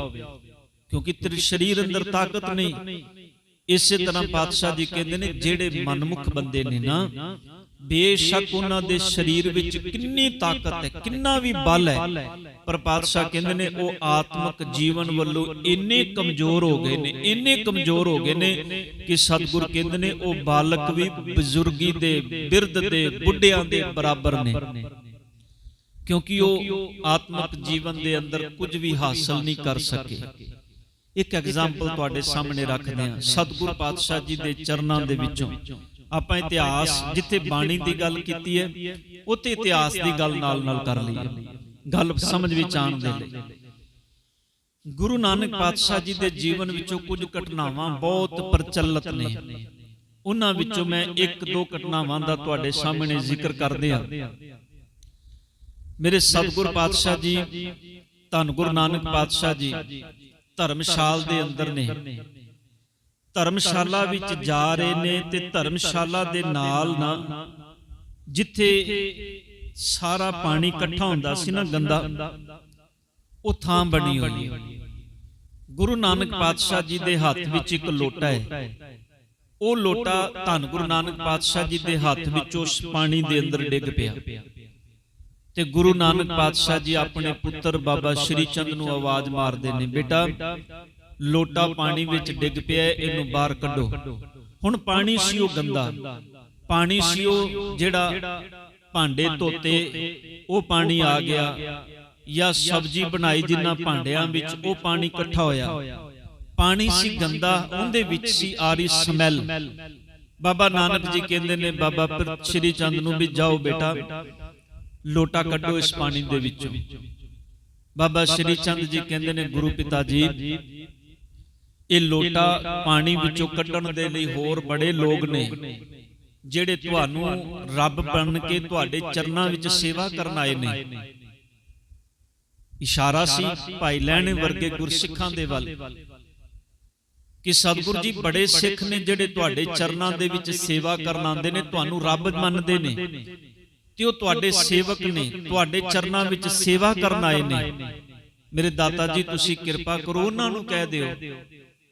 ਕਿਉਂਕਿ ਤੇਰੇ ਸਰੀਰ ਅੰਦਰ ਤਾਕਤ ਨਹੀਂ। ਇਸੇ ਤਰ੍ਹਾਂ ਪਾਤਸ਼ਾਹ ਜੀ ਕਹਿੰਦੇ ਨੇ ਜਿਹੜੇ ਮਨਮੁਖ ਬੰਦੇ ਨੇ ਨਾ ਬੇਸ਼ੱਕ ਉਹਨਾਂ ਦੇ ਸਰੀਰ ਵਿੱਚ ਕਿੰਨੀ ਤਾਕਤ ਹੈ ਕਿੰਨਾ ਵੀ ਬਲ ਹੈ। ਪਰ ਪਾਤਸ਼ਾਹ ਕਹਿੰਦੇ ਨੇ ਉਹ ਆਤਮਿਕ ਜੀਵਨ ਵੱਲੋਂ ਇੰਨੇ ਕਮਜ਼ੋਰ ਹੋ ਗਏ ਨੇ ਇੰਨੇ ਕਮਜ਼ੋਰ ਹੋ ਗਏ ਨੇ ਕਿ ਸਤਿਗੁਰ ਕਹਿੰਦੇ ਨੇ ਉਹ ਬਾਲਕ ਵੀ ਬਜ਼ੁਰਗੀ ਦੇ ਬਿਰਧ ਦੇ ਬੁੱਢਿਆਂ ਦੇ ਬਰਾਬਰ ਨੇ। ਕਿਉਂਕਿ ਉਹ ਆਤਮਿਕ ਜੀਵਨ ਦੇ ਅੰਦਰ ਕੁਝ ਵੀ ਹਾਸਲ ਨਹੀਂ ਕਰ ਸਕੇ ਇੱਕ ਐਗਜ਼ਾਮਪਲ ਤੁਹਾਡੇ ਸਾਹਮਣੇ ਰੱਖਦੇ ਹਾਂ। ਸਤਿਗੁਰ ਪਾਤਸ਼ਾਹ ਜੀ ਦੇ ਚਰਨਾਂ ਦੇ ਵਿੱਚੋਂ। ਆਪਾਂ ਇਤਿਹਾਸ, ਜਿੱਥੇ ਬਾਣੀ ਦੀ ਗੱਲ ਕੀਤੀ ਹੈ, ਉੱਥੇ ਇਤਿਹਾਸ ਦੀ ਗੱਲ ਨਾਲ ਨਾਲ ਕਰ ਲਈਏ। ਗੱਲ ਸਮਝ ਵਿੱਚ ਆਉਣ ਦੇ ਲਈ। ਗੁਰੂ ਨਾਨਕ ਪਾਤਸ਼ਾਹ ਜੀ ਦੇ ਜੀਵਨ ਵਿੱਚੋਂ ਕੁਝ ਘਟਨਾਵਾਂ ਬਹੁਤ ਪ੍ਰਚਲਿਤ ਨੇ। ਉਹਨਾਂ ਵਿੱਚੋਂ ਮੈਂ ਇੱਕ ਦੋ ਘਟਨਾਵਾਂ ਦਾ ਤੁਹਾਡੇ ਸਾਹਮਣੇ ਜ਼ਿਕਰ ਕਰਦੇ ਹਾਂ। ਮੇਰੇ ਸਤਿਗੁਰ ਪਾਤਸ਼ਾਹ ਜੀ, ਧੰਨ ਗੁਰੂ ਨਾਨਕ ਪਾਤਸ਼ਾਹ ਜੀ ਧਰਮਸ਼ਾਲ ਦੇ ਅੰਦਰ ਨੇ। ਧਰਮਸ਼ਾਲਾ ਵਿੱਚ ਜਾ ਰਹੇ ਨੇ ਤੇ ਧਰਮਸ਼ਾਲਾ ਦੇ ਨਾਲ ਨਾ ਜਿੱਥੇ ਸਾਰਾ ਪਾਣੀ ਇਕੱਠਾ ਹੁੰਦਾ ਸੀ ਨਾ ਗੰਦਾ, ਉਹ ਥਾਂ ਬਣੀ ਹੋਈ ਹੈ। ਗੁਰੂ ਨਾਨਕ ਪਾਤਸ਼ਾਹ ਜੀ ਦੇ ਹੱਥ ਵਿੱਚ ਇੱਕ ਲੋਟਾ ਹੈ। ਉਹ ਲੋਟਾ ਧੰਨ ਗੁਰੂ ਨਾਨਕ ਪਾਤਸ਼ਾਹ ਜੀ ਦੇ ਹੱਥ ਵਿੱਚ ਉਸ ਪਾਣੀ ਦੇ ਅੰਦਰ ਡਿੱਗ ਪਿਆ। ਤੇ ਗੁਰੂ ਨਾਨਕ ਪਾਤਸ਼ਾਹ ਜੀ ਆਪਣੇ ਪੁੱਤਰ ਬਾਬਾ ਸ਼੍ਰੀ ਚੰਦ ਨੂੰ ਆਵਾਜ਼ ਮਾਰਦੇ ਨੇ ਬੇਟਾ ਲੋਟਾ ਪਾਣੀ ਵਿੱਚ ਡਿੱਗ ਪਿਆ ਇਹਨੂੰ ਬਾਹਰ ਕੱਢੋ। ਹੁਣ ਪਾਣੀ ਸੀ ਉਹ ਗੰਦਾ। ਪਾਣੀ ਸੀ ਉਹ ਜਿਹੜਾ ਭਾਂਡੇ ਧੋਤੇ ਉਹ ਪਾਣੀ ਆ ਗਿਆ ਜਾਂ ਸਬਜ਼ੀ ਬਣਾਈ ਜਿੰਨਾ ਭਾਂਡਿਆਂ ਵਿੱਚ ਉਹ ਪਾਣੀ ਇਕੱਠਾ ਹੋਇਆ। ਪਾਣੀ ਸੀ ਗੰਦਾ ਉਹਦੇ ਵਿੱਚ ਸੀ ਆ ਰਹੀ ਸਮੈਲ। ਬਾਬਾ ਨਾਨਕ ਜੀ ਕਹਿੰਦੇ ਨੇ ਬਾਬਾ ਸ਼੍ਰੀ ਚੰਦ ਨੂੰ ਵੀ ਜਾਓ ਬੇਟਾ। ਲੋਟਾ ਕੱਢੋ ਇਸ ਪਾਣੀ ਦੇ ਵਿੱਚੋਂ। ਬਾਬਾ ਸ਼੍ਰੀ ਚੰਦ ਜੀ ਕਹਿੰਦੇ ਨੇ ਗੁਰੂ ਪਿਤਾ ਜੀ ਇਹ ਲੋਟਾ ਪਾਣੀ ਵਿੱਚੋਂ ਕੱਢਣ ਦੇ ਲਈ ਹੋਰ ਬੜੇ ਲੋਕ ਨੇ ਜਿਹੜੇ ਤੁਹਾਨੂੰ ਰੱਬ ਬਣ ਕੇ ਤੁਹਾਡੇ ਚਰਨਾਂ ਵਿੱਚ ਸੇਵਾ ਕਰਨ ਆਏ ਨੇ। ਇਸ਼ਾਰਾ ਸੀ ਭਾਈ ਲੈਣੇ ਵਰਗੇ ਗੁਰਸਿੱਖਾਂ ਦੇ ਵੱਲ। ਕਿ ਸਤਿਗੁਰ ਜੀ ਬੜੇ ਸਿੱਖ ਨੇ ਜਿਹੜੇ ਤੁਹਾਡੇ ਚਰਨਾਂ ਦੇ ਵਿੱਚ ਸੇਵਾ ਕਰਨ ਆਉਂਦੇ ਨੇ ਤੁਹਾਨੂੰ ਰੱਬ ਮੰਨਦੇ ਨੇ। ਤੇ ਉਹ ਤੁਹਾਡੇ ਸੇਵਕ ਨੇ ਤੁਹਾਡੇ ਚਰਨਾਂ ਵਿੱਚ ਸੇਵਾ ਕਰਨ ਆਏ ਨੇ। ਮੇਰੇ ਦਾਤਾ ਜੀ ਤੁਸੀਂ ਕਿਰਪਾ ਕਰੋ ਉਹਨਾਂ ਨੂੰ ਕਹਿ ਦਿਓ।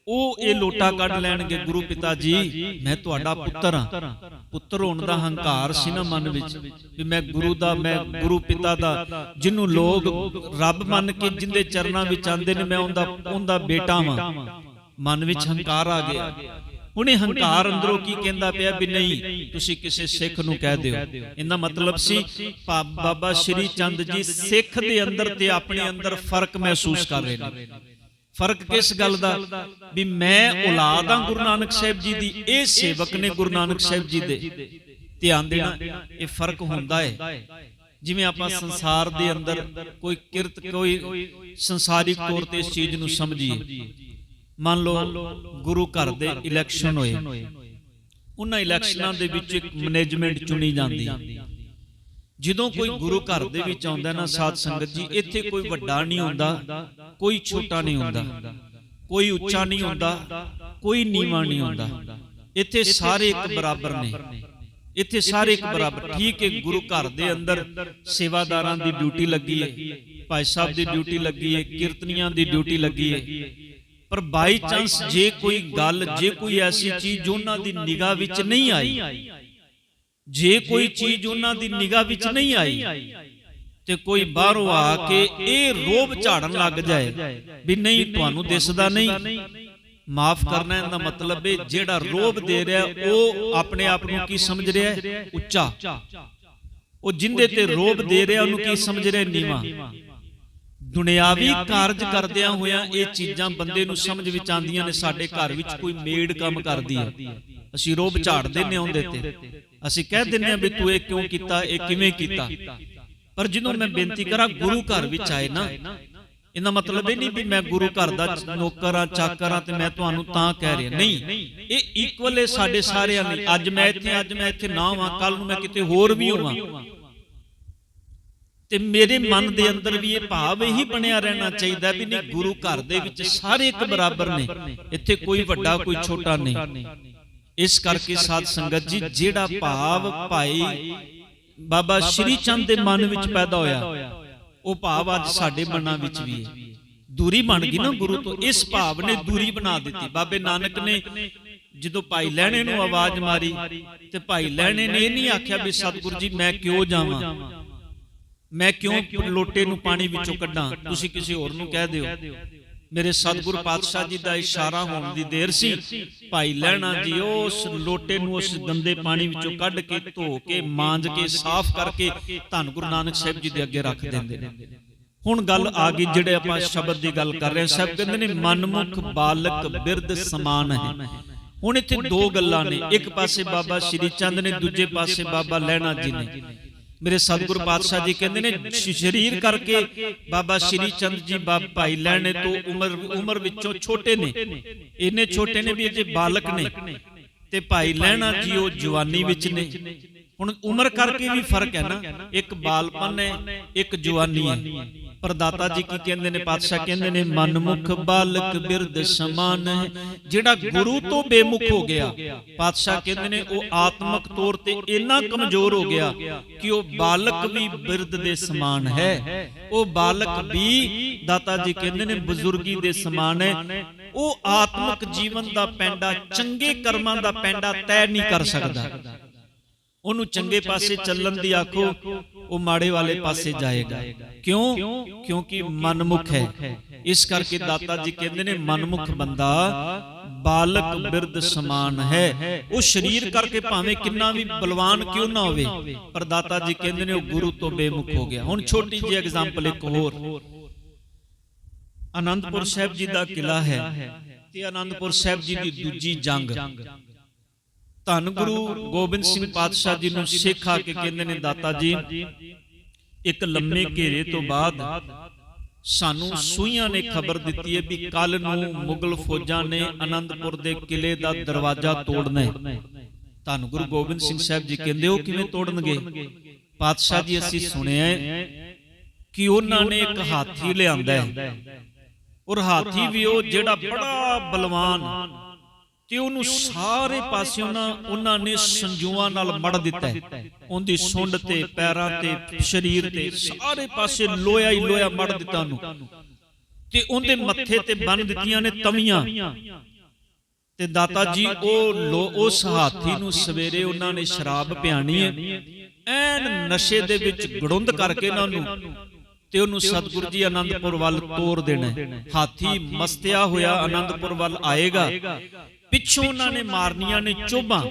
ਉਹ ਇਹ ਲੋਟਾ ਕੱਢ ਲੈਣਗੇ ਗੁਰੂ ਪਿਤਾ ਜੀ ਮੈਂ ਤੁਹਾਡਾ ਪੁੱਤਰ ਹਾਂ। ਪੁੱਤਰ ਹੋਣ ਦਾ ਹੰਕਾਰ ਸੀ ਨਾ ਮਨ ਵਿੱਚ ਵੀ ਮੈਂ ਗੁਰੂ ਦਾ ਮੈਂ ਗੁਰੂ ਪਿਤਾ ਦਾ ਜਿਹਨੂੰ ਲੋਕ ਰੱਬ ਮੰਨ ਕੇ ਜਿੰਦੇ ਚਰਨਾਂ ਵਿੱਚ ਆਉਂਦੇ ਨੇ ਮੈਂ ਉਹਦਾ ਉਹਦਾ ਬੇਟਾ ਵਾਂ। ਮਨ ਵਿੱਚ ਹੰਕਾਰ ਆ ਗਿਆ। ਉਹਨੇ ਹੰਕਾਰ ਅੰਦਰੋਂ ਕੀ ਕਹਿੰਦਾ ਪਿਆ ਵੀ ਨਹੀਂ ਤੁਸੀਂ ਕਿਸੇ ਸਿੱਖ ਨੂੰ ਕਹਿ ਦਿਓ। ਇਹਦਾ ਮਤਲਬ ਸੀ ਬਾਬਾ ਸ਼੍ਰੀ ਚੰਦ ਜੀ ਸਿੱਖ ਦੇ ਅੰਦਰ ਤੇ ਆਪਣੇ ਅੰਦਰ ਫ਼ਰਕ ਮਹਿਸੂਸ ਕਰ ਰਹੇ ਨੇ। ਫ਼ਰਕ ਕਿਸ ਗੱਲ ਦਾ? ਵੀ ਮੈਂ ਔਲਾਦ ਹਾਂ ਗੁਰੂ ਨਾਨਕ ਸਾਹਿਬ ਜੀ ਦੀ। ਇਹ ਸੇਵਕ ਨੇ ਗੁਰੂ ਨਾਨਕ ਸਾਹਿਬ ਜੀ ਦੇ। ਧਿਆਨ ਦੇਣਾ ਇਹ ਫ਼ਰਕ ਹੁੰਦਾ ਹੈ। ਜਿਵੇਂ ਆਪਾਂ ਸੰਸਾਰ ਦੇ ਅੰਦਰ ਕੋਈ ਕਿਰਤ ਕੋਈ ਸੰਸਾਰਿਕ ਤੌਰ ਤੇ ਇਸ ਚੀਜ਼ ਨੂੰ ਸਮਝੀਏ। ਮੰਨ ਲਓ ਗੁਰੂ ਘਰ ਦੇ ਇਲੈਕਸ਼ਨ ਹੋਏ। ਉਹਨਾਂ ਇਲੈਕਸ਼ਨਾਂ ਦੇ ਵਿੱਚ ਇੱਕ ਮੈਨੇਜਮੈਂਟ ਚੁਣੀ ਜਾਂਦੀ। ਜਦੋਂ। ਕੋਈ ਗੁਰੂ ਘਰ ਦੇ ਵਿੱਚ ਆਉਂਦਾ ਨਾ ਸਾਧ ਸੰਗਤ ਜੀ ਇੱਥੇ ਕੋਈ ਵੱਡਾ ਨਹੀਂ ਹੁੰਦਾ ਕੋਈ ਛੋਟਾ ਨਹੀਂ ਹੁੰਦਾ। ਕੋਈ ਉੱਚਾ ਨਹੀਂ ਹੁੰਦਾ ਕੋਈ ਨੀਵਾਂ ਨਹੀਂ ਹੁੰਦਾ। ਇੱਥੇ ਸਾਰੇ ਇੱਕ ਬਰਾਬਰ ਨੇ। ਇੱਥੇ ਸਾਰੇ ਇੱਕ ਬਰਾਬਰ। ਠੀਕ ਹੈ ਗੁਰੂ ਘਰ ਦੇ ਅੰਦਰ ਸੇਵਾਦਾਰਾਂ ਦੀ ਡਿਊਟੀ ਲੱਗੀ ਹੈ। ਭਾਈ ਸਾਹਿਬ ਦੀ ਡਿਊਟੀ ਲੱਗੀ ਹੈ ਕੀਰਤਨੀਆਂ ਦੀ ਡਿਊਟੀ ਲੱਗੀ ਹੈ। ਪਰ ਬਾਈ ਚਾਂਸ ਜੇ ਕੋਈ ਗੱਲ ਜੇ ਕੋਈ ਐਸੀ ਚੀਜ਼ ਉਹਨਾਂ ਦੀ ਨਿਗਾਹ ਵਿੱਚ ਨਹੀਂ ਆਈ। ਜੇ ਕੋਈ ਚੀਜ਼ ਉਹਨਾਂ ਦੀ ਨਿਗਾਹ ਵਿੱਚ ਨਹੀਂ ਆਈ ਤੇ ਕੋਈ ਬਾਹਰੋਂ ਆ ਕੇ ਇਹ ਰੋਬ ਝਾੜਨ ਲੱਗ ਜਾਏ ਵੀ ਨਹੀਂ ਤੁਹਾਨੂੰ ਦਿਸਦਾ ਨਹੀਂ। ਮਾਫ ਕਰਨਾ ਇਹਦਾ ਮਤਲਬ ਹੈ ਜਿਹੜਾ ਰੋਬ ਦੇ ਰਿਹਾ ਉਹ ਆਪਣੇ ਆਪ ਨੂੰ ਕੀ ਸਮਝ ਰਿਹਾ ਹੈ ਉੱਚਾ। ਉਹ ਜਿੰਦੇ ਤੇ ਰੋਬ ਦੇ ਰਿਹਾ ਉਹਨੂੰ ਕੀ ਸਮਝ ਰਿਹਾ ਨੀਵਾ। ਦੁਨਿਆਵੀ ਕਾਰਜ ਕਰਦਿਆਂ ਹੋਇਆਂ ਇਹ ਚੀਜ਼ਾਂ ਬੰਦੇ ਨੂੰ ਸਮਝ ਵਿੱਚ ਆਉਂਦੀਆਂ ਨੇ ਸਾਡੇ ਘਰ ਵਿੱਚ ਕੋਈ ਮੇਡ ਕੰਮ ਕਰਦੀ ਹੈ ਅਸੀਂ ਰੋਬ ਝਾੜ ਦਿੰਨੇ ਉਹਦੇ ਤੇ। ਅਸੀਂ ਕਹਿ ਦਿੰਨੇ ਆ ਵੀ ਤੂੰ ਇਹ ਕਿਉਂ ਕੀਤਾ ਇਹ ਕਿਵੇਂ ਕੀਤਾ? ਪਰ ਜਦੋਂ ਮੈਂ ਬੇਨਤੀ ਕਰਾਂ ਗੁਰੂ ਘਰ ਵਿੱਚ ਆਏ ਨਾ। ਇਹਦਾ ਮਤਲਬ ਇਹ ਨਹੀਂ ਵੀ ਮੈਂ ਗੁਰੂ ਘਰ ਦਾ ਨੌਕਰ ਆ ਚਾਕਰ ਆ ਤੇ ਮੈਂ ਤੁਹਾਨੂੰ ਤਾਂ ਕਹਿ ਰਿਹਾ। ਨਹੀਂ ਇਹ ਇਕੁਅਲ ਹੈ ਸਾਡੇ ਸਾਰਿਆਂ ਲਈ। ਅੱਜ ਮੈਂ ਇੱਥੇ ਅੱਜ ਮੈਂ ਇੱਥੇ ਨਾ ਹਾਂ ਕੱਲ ਨੂੰ ਮੈਂ ਕਿਤੇ ਹੋਰ ਵੀ ਹੋਵਾਂ। ਤੇ ਮੇਰੇ ਮਨ ਦੇ ਅੰਦਰ ਵੀ ਇਹ ਭਾਵ ਇਹੀ ਬਣਿਆ ਰਹਿਣਾ ਚਾਹੀਦਾ ਵੀ ਨਹੀਂ ਗੁਰੂ ਘਰ ਦੇ ਵਿੱਚ ਸਾਰੇ ਇੱਕ ਬਰਾਬਰ ਨੇ ਇੱਥੇ ਕੋਈ ਵੱਡਾ ਕੋਈ ਛੋਟਾ ਨਹੀਂ। ਇਸ ਕਰਕੇ ਸਾਧ ਸੰਗਤ ਜੀ ਜਿਹੜਾ ਭਾਵ ਭਾਈ ਬਾਬਾ ਸ਼੍ਰੀ ਚੰਦ ਦੇ ਮਨ ਵਿੱਚ ਪੈਦਾ ਹੋਇਆ। ਉਹ ਭਾਵ ਅੱਜ ਸਾਡੇ ਮਨਾਂ ਵਿੱਚ ਵੀ ਹੈ। ਦੂਰੀ ਬਣ ਗਈ ਨਾ ਗੁਰੂ ਤੋਂ ਇਸ ਭਾਵ ਨੇ ਦੂਰੀ ਬਣਾ ਦਿੱਤੀ। ਬਾਬੇ ਨਾਨਕ ਨੇ ਜਦੋਂ ਭਾਈ ਲੈਣੇ ਨੂੰ ਆਵਾਜ਼ ਮਾਰੀ ਤੇ ਭਾਈ ਲੈਣੇ ਨੇ ਇਹ ਨਹੀਂ ਆਖਿਆ ਵੀ ਸਤਿਗੁਰੂ ਜੀ ਮੈਂ ਕਿਉਂ ਜਾਵਾਂ ਮੈਂ ਕਿਉਂ ਲੋਟੇ ਨੂੰ ਪਾਣੀ ਵਿੱਚੋਂ ਕੱਢਾਂ? ਤੁਸੀਂ ਕਿਸੇ ਹੋਰ ਨੂੰ ਕਹਿ ਦਿਓ। ਮੇਰੇ ਸਤਿਗੁਰੂ ਪਾਤਸ਼ਾਹ ਜੀ ਦਾ ਇਸ਼ਾਰਾ ਹੋਣ ਦੀ ਦੇਰ ਸੀ। ਭਾਈ ਲੈਣਾ ਜੀ ਉਸ ਲੋਟੇ ਨੂੰ ਉਸ ਗੰਦੇ ਪਾਣੀ ਵਿੱਚੋਂ ਕੱਢ ਕੇ ਧੋ ਕੇ ਮਾਂਜ ਕੇ ਸਾਫ਼ ਕਰਕੇ ਧੰਨ ਗੁਰੂ ਨਾਨਕ ਸਾਹਿਬ ਜੀ ਦੇ ਅੱਗੇ ਰੱਖ ਦਿੰਦੇ ਨੇ। ਹੁਣ ਗੱਲ ਆ ਗਈ ਜਿਹੜੇ ਆਪਾਂ ਸ਼ਬਦ ਦੀ ਗੱਲ ਕਰ ਰਹੇ ਹਾਂ। ਸਾਹਿਬ ਕਹਿੰਦੇ ਨੇ ਮਨਮੁਖ ਬਾਲਕ ਬਿਰਧ ਸਮਾਨ ਹੈ। ਹੁਣ ਇੱਥੇ ਦੋ ਗੱਲਾਂ ਨੇ। ਇੱਕ ਪਾਸੇ ਬਾਬਾ ਸ਼੍ਰੀ ਚੰਦ ਨੇ ਦੂਜੇ ਪਾਸੇ ਬਾਬਾ ਲੈਣਾ ਜੀ ਨੇ ਮੇਰੇ ਸਤਿਗੁਰੂ ਪਾਤਸ਼ਾਹ ਜੀ ਕਹਿੰਦੇ ਨੇ ਸਰੀਰ ਕਰਕੇ ਬਾਬਾ ਸ਼੍ਰੀ ਚੰਦ ਜੀ ਬਾਬਾ ਭਾਈ ਲੈਣੇ ਤੋਂ ਉਮਰ ਉਮਰ ਵਿੱਚੋਂ ਛੋਟੇ ਨੇ। ਇੰਨੇ ਛੋਟੇ ਨੇ ਵੀ ਅਜੇ ਬਾਲਕ ਨੇ। ਤੇ ਭਾਈ ਲੈਣਾ ਜੀ ਉਹ ਜਵਾਨੀ ਵਿੱਚ ਨੇ। ਹੁਣ ਉਮਰ ਕਰਕੇ ਵੀ ਫ਼ਰਕ ਹੈ ਨਾ। ਇੱਕ ਬਾਲਪਨ ਹੈ ਇੱਕ ਜਵਾਨੀ ਹੈ। ਪਰ ਦਾਤਾ ਜੀ ਕੀ ਕਹਿੰਦੇ ਨੇ? ਪਾਤਸ਼ਾਹ ਕਹਿੰਦੇ ਨੇ ਮਨਮੁਖ ਬਾਲਕ ਬਿਰਧ ਸਮਾਨ ਹੈ। ਜਿਹੜਾ ਗੁਰੂ ਤੋਂ ਬੇਮੁਖ ਹੋ ਗਿਆ। ਪਾਤਸ਼ਾਹ ਕਹਿੰਦੇ ਨੇ ਉਹ ਆਤਮਿਕ ਤੌਰ ਤੇ ਇੰਨਾ ਕਮਜ਼ੋਰ ਹੋ ਗਿਆ ਕਿ ਉਹ ਬਾਲਕ ਵੀ ਬਿਰਧ ਦੇ ਸਮਾਨ ਹੈ। ਉਹ ਬਾਲਕ ਵੀ ਦਾਤਾ ਜੀ ਕਹਿੰਦੇ ਨੇ ਬਜ਼ੁਰਗੀ ਦੇ ਸਮਾਨ ਹੈ। ਉਹ ਆਤਮਿਕ ਜੀਵਨ ਦਾ ਪੈਂਡਾ ਚੰਗੇ ਕਰਮਾਂ ਦਾ ਪੈਂਡਾ ਤੈਅ ਨਹੀਂ ਕਰ ਸਕਦਾ। ਉਹਨੂੰ ਚੰਗੇ ਪਾਸੇ ਚੱਲਣ ਦੀ ਆਖੋ ਉਹ ਮਾੜੇ ਵਾਲੇ ਪਾਸੇ ਜਾਏਗਾ। ਕਿਉਂ? ਕਿਉਂਕਿ ਮਨਮੁਖ ਹੈ। ਇਸ ਕਰਕੇ ਦਾਤਾ ਜੀ ਕਹਿੰਦੇ ਨੇ ਮਨਮੁਖ ਬੰਦਾ ਬਾਲਕ ਬਿਰਧ ਸਮਾਨ ਹੈ। ਉਹ ਸਰੀਰ ਕਰਕੇ ਭਾਵੇਂ ਕਿੰਨਾ ਵੀ ਬਲਵਾਨ ਕਿਉਂ ਨਾ ਹੋਵੇ ਪਰ ਦਾਤਾ ਜੀ ਕਹਿੰਦੇ ਨੇ ਉਹ ਗੁਰੂ ਤੋਂ ਬੇਮੁਖ ਹੋ ਗਿਆ। ਹੁਣ ਛੋਟੀ ਜਿਹੀ ਐਗਜ਼ਾਮਪਲ ਇੱਕ ਹੋਰ। ਆਨੰਦਪੁਰ ਸਾਹਿਬ ਜੀ ਦਾ ਕਿਲਾ ਹੈ। ਤੇ ਆਨੰਦਪੁਰ ਸਾਹਿਬ ਜੀ ਦੀ ਦੂਜੀ ਜੰਗ। ਧੰਨ ਗੁਰੂ ਗੋਬਿੰਦ ਸਿੰਘ ਪਾਤਸ਼ਾਹ ਜੀ ਨੂੰ ਸਿੱਖ ਆ ਕੇ ਕਹਿੰਦੇ ਨੇ ਦਾਤਾ ਜੀ ਇੱਕ ਲੰਮੇ ਘੇਰੇ ਤੋਂ ਬਾਅਦ ਸਾਨੂੰ ਸੂਈਆਂ ਨੇ ਖਬਰ ਦਿੱਤੀ ਹੈ ਵੀ ਕੱਲ ਨੂੰ ਮੁਗਲ ਫੌਜਾਂ ਨੇ ਆਨੰਦਪੁਰ ਦੇ ਕਿਲੇ ਦਾ ਦਰਵਾਜ਼ਾ ਤੋੜਨਾ ਹੈ। ਧੰਨ ਗੁਰੂ ਗੋਬਿੰਦ ਸਿੰਘ ਸਾਹਿਬ ਜੀ ਕਹਿੰਦੇ ਉਹ ਕਿਵੇਂ ਤੋੜਨਗੇ? ਪਾਤਸ਼ਾਹ ਜੀ ਅਸੀਂ ਸੁਣਿਆ ਕਿ ਉਹਨਾਂ ਨੇ ਇੱਕ ਹਾਥੀ ਲਿਆਂਦਾ ਹੈ। ਔਰ ਹਾਥੀ ਵੀ ਉਹ ਜਿਹੜਾ ਬੜਾ ਬਲਵਾਨ ਤੇ ਉਹਨੂੰ ਸਾਰੇ ਪਾਸੇ ਉਹਨਾਂ ਉਹਨਾਂ ਨੇ ਸੰਜੂਆਂ ਨਾਲ ਮੜ ਦਿੱਤਾ ਉਹਦੀ ਸੁੰਡ ਤੇ ਪੈਰਾਂ ਤੇ ਸਰੀਰ ਤੇ ਸਾਰੇ ਪਾਸੇ ਲੋਇਆ ਹੀ ਲੋਇਆ ਮੜ ਦਿੱਤਾ ਉਹਨੂੰ। ਤੇ ਉਹਦੇ ਮੱਥੇ ਤੇ ਬੰਨ ਦਿੱਤੀਆਂ ਨੇ ਤਵੀਆਂ। ਤੇ ਦਾਤਾ ਜੀ ਉਹ ਉਸ ਹਾਥੀ ਨੂੰ ਸਵੇਰੇ ਉਹਨਾਂ ਨੇ ਸ਼ਰਾਬ ਪਿਆਣੀ ਹੈ। ਐਨ ਨਸ਼ੇ ਦੇ ਵਿੱਚ ਗੜੁੰਦ ਕਰਕੇ ਨਾ ਉਹਨੂੰ। ਤੇ ਉਹਨੂੰ ਸਤਿਗੁਰੂ ਜੀ ਆਨੰਦਪੁਰ ਵੱਲ ਤੋਰ ਦੇਣਾ ਹਾਥੀ ਮਸਤਿਆ ਹੋਇਆ ਆਨੰਦਪੁਰ ਵੱਲ ਆਏਗਾ। ਪਿੱਛੋਂ ਉਹਨਾਂ ਨੇ ਮਾਰਨੀਆਂ ਨੇ ਚੋਬਾਂ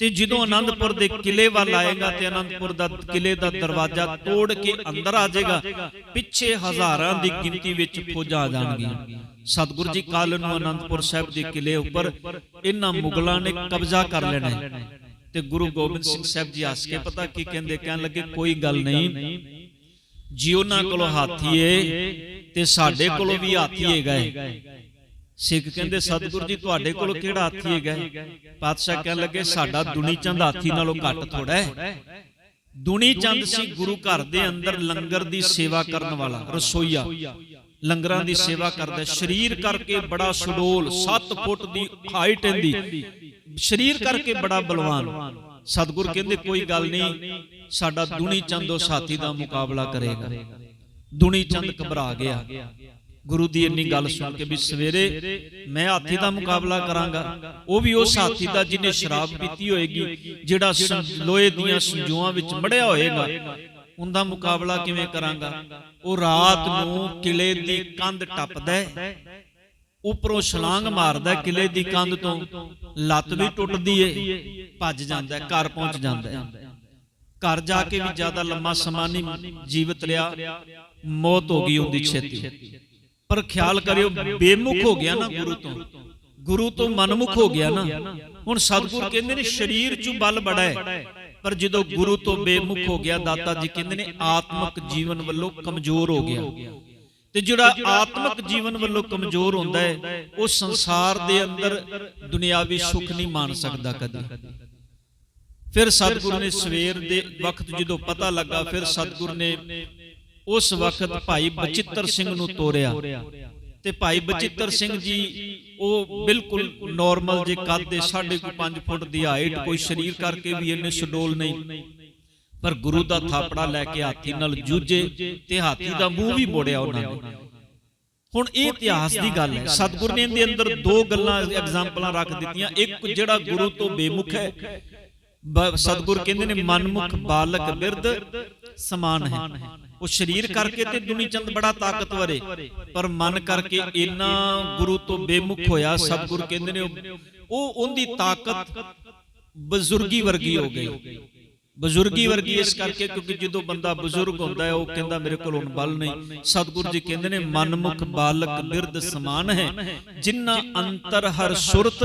ਤੇ ਜਦੋਂ ਆਨੰਦਪੁਰ ਦੇ ਕਿਲੇ ਵੱਲ ਆਏਗਾ ਤੇ ਆਨੰਦਪੁਰ ਦਾ ਕਿਲੇ ਦਾ ਦਰਵਾਜ਼ਾ ਤੋੜ ਕੇ ਅੰਦਰ ਆ ਜਾਏਗਾ ਪਿੱਛੇ ਹਜ਼ਾਰਾਂ ਦੀ ਗਿਣਤੀ ਵਿੱਚ ਫੌਜਾਂ ਆ ਜਾਣਗੀਆਂ। ਸਤਿਗੁਰੂ ਜੀ ਕੱਲ ਨੂੰ ਆਨੰਦਪੁਰ ਸਾਹਿਬ ਦੇ ਕਿਲੇ ਉੱਪਰ ਇਹਨਾਂ ਮੁਗਲਾਂ ਨੇ ਕਬਜ਼ਾ ਕਰ ਲੈਣਾ ਤੇ ਗੁਰੂ ਗੋਬਿੰਦ ਸਿੰਘ ਸਾਹਿਬ ਜੀ ਹੱਸ ਕੇ ਪਤਾ ਕੀ ਕਹਿੰਦੇ ਕਹਿਣ ਲੱਗੇ ਕੋਈ ਗੱਲ ਨਹੀਂ ਜੀ ਉਹਨਾਂ ਕੋਲ ਹਾਥੀ ਏ ਤੇ ਸਾਡੇ ਕੋਲੋਂ ਵੀ ਹਾਥੀ ਹੈਗਾ ਹੈ ਸਿੱਖ ਕਹਿੰਦੇ ਸਤਿਗੁਰੂ ਜੀ ਤੁਹਾਡੇ ਕੋਲ ਕਿਹੜਾ ਹਾਥੀ ਹੈਗਾ? ਪਾਤਸ਼ਾਹ ਕਹਿਣ ਲੱਗੇ ਸਾਡਾ ਦੁਨੀ ਚੰਦ ਹਾਥੀ ਨਾਲੋਂ ਘੱਟ ਥੋੜਾ ਹੈ। ਦੁਨੀ ਚੰਦ ਸੀ ਗੁਰੂ ਘਰ ਦੇ ਅੰਦਰ ਲੰਗਰ ਦੀ ਸੇਵਾ ਕਰਨ ਵਾਲਾ ਰਸੋਈਆ। ਲੰਗਰਾਂ ਦੀ ਸੇਵਾ ਕਰਦਾ। ਸਰੀਰ ਕਰਕੇ ਬੜਾ ਸੁਡੋਲ 7 ਫੁੱਟ ਦੀ ਹਾਈਟ ਇਹਦੀ। ਸਰੀਰ ਕਰਕੇ ਬੜਾ ਬਲਵਾਨ। ਸਤਿਗੁਰ ਕਹਿੰਦੇ ਕੋਈ ਗੱਲ ਨਹੀਂ ਸਾਡਾ ਦੁਨੀ ਚੰਦ ਉਸ ਹਾਥੀ ਦਾ ਮੁਕਾਬਲਾ ਕਰੇਗਾ। ਦੁਨੀ ਚੰਦ ਘਬਰਾ ਗਿਆ। ਗੁਰੂ ਦੀ ਇੰਨੀ ਗੱਲ ਸੁਣ ਕੇ ਵੀ ਸਵੇਰੇ ਮੈਂ ਹਾਥੀ ਦਾ ਮੁਕਾਬਲਾ ਕਰਾਂਗਾ। ਉਹ ਵੀ ਉਸ ਹਾਥੀ ਦਾ ਜਿਹਨੇ ਸ਼ਰਾਬ ਪੀਤੀ ਹੋਏਗੀ, ਜਿਹੜਾ ਲੋਹੇ ਦੀਆਂ ਸੰਜੂਆਂ ਵਿੱਚ ਮੜਿਆ ਹੋਏਗਾ, ਉਹਦਾ ਮੁਕਾਬਲਾ ਕਿਵੇਂ ਕਰਾਂਗਾ? ਉਹ ਰਾਤ ਨੂੰ ਕਿਲੇ ਦੀ ਕੰਧ ਟੱਪਦਾ ਹੈ। ਛਲਾਂਗ ਮਾਰਦਾ ਹੈ ਕਿਲੇ ਦੀ ਕੰਧ ਤੋਂ। ਲੱਤ ਵੀ ਟੁੱਟਦੀ ਏ, ਭੱਜ ਜਾਂਦਾ ਘਰ ਪਹੁੰਚ ਜਾਂਦਾ ਘਰ ਜਾ ਕੇ ਵੀ ਜ਼ਿਆਦਾ ਲੰਮਾ ਸਮਾਂ ਨਹੀਂ ਜੀਵਤ ਲਿਆ ਮੌਤ ਹੋ ਗਈ ਉਹਦੀ ਛੇਤੀ। ਪਰ ਖਿਆਲ ਕਰਿਓ ਬੇਮੁਖ ਹੋ ਗਿਆ ਨਾ ਗੁਰੂ ਤੋਂ। ਗੁਰੂ ਤੋਂ। ਮਨਮੁਖ ਹੋ ਗਿਆ ਨਾ। ਹੁਣ ਸਤਿਗੁਰ ਕਹਿੰਦੇ ਨੇ ਸਰੀਰ 'ਚ ਬਲ ਬੜਾ ਹੈ। ਪਰ ਜਦੋਂ ਗੁਰੂ ਤੋਂ ਬੇਮੁਖ ਹੋ ਗਿਆ ਦਾਤਾ ਜੀ ਕਹਿੰਦੇ ਨੇ ਆਤਮਿਕ ਜੀਵਨ ਵੱਲੋਂ ਕਮਜ਼ੋਰ ਹੋ ਗਿਆ। ਤੇ ਜਿਹੜਾ ਆਤਮਿਕ ਜੀਵਨ ਵੱਲੋਂ ਕਮਜ਼ੋਰ ਹੁੰਦਾ ਹੈ ਉਹ ਸੰਸਾਰ ਦੇ ਅੰਦਰ ਦੁਨਿਆਵੀ ਸੁੱਖ ਨਹੀਂ ਮਾਣ ਸਕਦਾ ਕਦੀ। ਫਿਰ ਸਤਿਗੁਰੂ ਨੇ ਸਵੇਰ ਦੇ ਵਕਤ ਜਦੋਂ ਪਤਾ ਲੱਗਾ ਫਿਰ ਸਤਿਗੁਰੂ ਨੇ ਉਸ ਵਕਤ ਭਾਈ ਬਚਿੱਤਰ ਸਿੰਘ ਨੂੰ ਤੋਰਿਆ। ਤੇ ਭਾਈ ਬਚਿੱਤਰ ਸਿੰਘ ਜੀ ਉਹ ਬਿਲਕੁਲ ਨਾਰਮਲ ਜੇ ਕੱਦ ਦੇ 5.5 ਫੁੱਟ ਦੀ ਹਾਈਟ ਕੋਈ ਸਰੀਰ ਕਰਕੇ ਵੀ ਇਹਨੇ ਸਡੋਲ ਨਹੀਂ। ਪਰ ਗੁਰੂ ਦਾ ਥਾਪੜਾ ਲੈ ਕੇ ਹਾਥੀ ਨਾਲ ਜੂਝੇ ਤੇ ਹਾਥੀ ਦਾ ਮੂੰਹ ਵੀ ਮੋੜਿਆ ਉਹਨਾਂ ਨੇ। ਹੁਣ ਇਹ ਇਤਿਹਾਸ ਦੀ ਗੱਲ ਹੈ। ਸਤਿਗੁਰ ਨੇ ਇਹਦੇ ਅੰਦਰ ਦੋ ਗੱਲਾਂ ਐਗਜ਼ਾਮਪਲਾਂ ਰੱਖ ਦਿੱਤੀਆਂ। ਇੱਕ ਜਿਹੜਾ ਗੁਰੂ ਤੋਂ ਬੇਮੁਖ ਹੈ। ਸਤਿਗੁਰ ਕਹਿੰਦੇ ਨੇ ਮਨਮੁਖ ਬਾਲਕ ਬਿਰਧ। ਸਮਾਨ ਹੈ। ਉਹ ਸਰੀਰ ਕਰਕੇ ਤੇ ਦੁਨੀ ਚੰਦ ਬੜਾ ਤਾਕਤਵਰ ਹੈ ਪਰ ਮਨ ਕਰਕੇ ਇੰਨਾ ਗੁਰੂ ਤੋਂ ਬੇਮੁਖ ਹੋਇਆ ਸਤਿਗੁਰ ਕਹਿੰਦੇ ਨੇ ਉਹ- ਉਹ ਉਹਦੀ ਤਾਕਤ ਬਜ਼ੁਰਗੀ ਵਰਗੀ ਹੋ ਗਈ। ਬਜ਼ੁਰਗੀ ਵਰਗੀ ਇਸ ਕਰਕੇ ਕਿਉਂਕਿ ਜਦੋਂ ਬੰਦਾ ਬਜ਼ੁਰਗ ਹੁੰਦਾ ਹੈ ਉਹ ਕਹਿੰਦਾ ਮੇਰੇ ਕੋਲ ਹੁਣ ਬਲ ਨਹੀਂ। ਸਤਿਗੁਰੂ ਜੀ ਕਹਿੰਦੇ ਨੇ ਮਨਮੁਖ ਬਾਲਕ ਬਿਰਧ ਸਮਾਨ ਹੈ। ਜਿਨ੍ਹਾਂ ਅੰਤਰ ਹਰ ਸੁਰਤ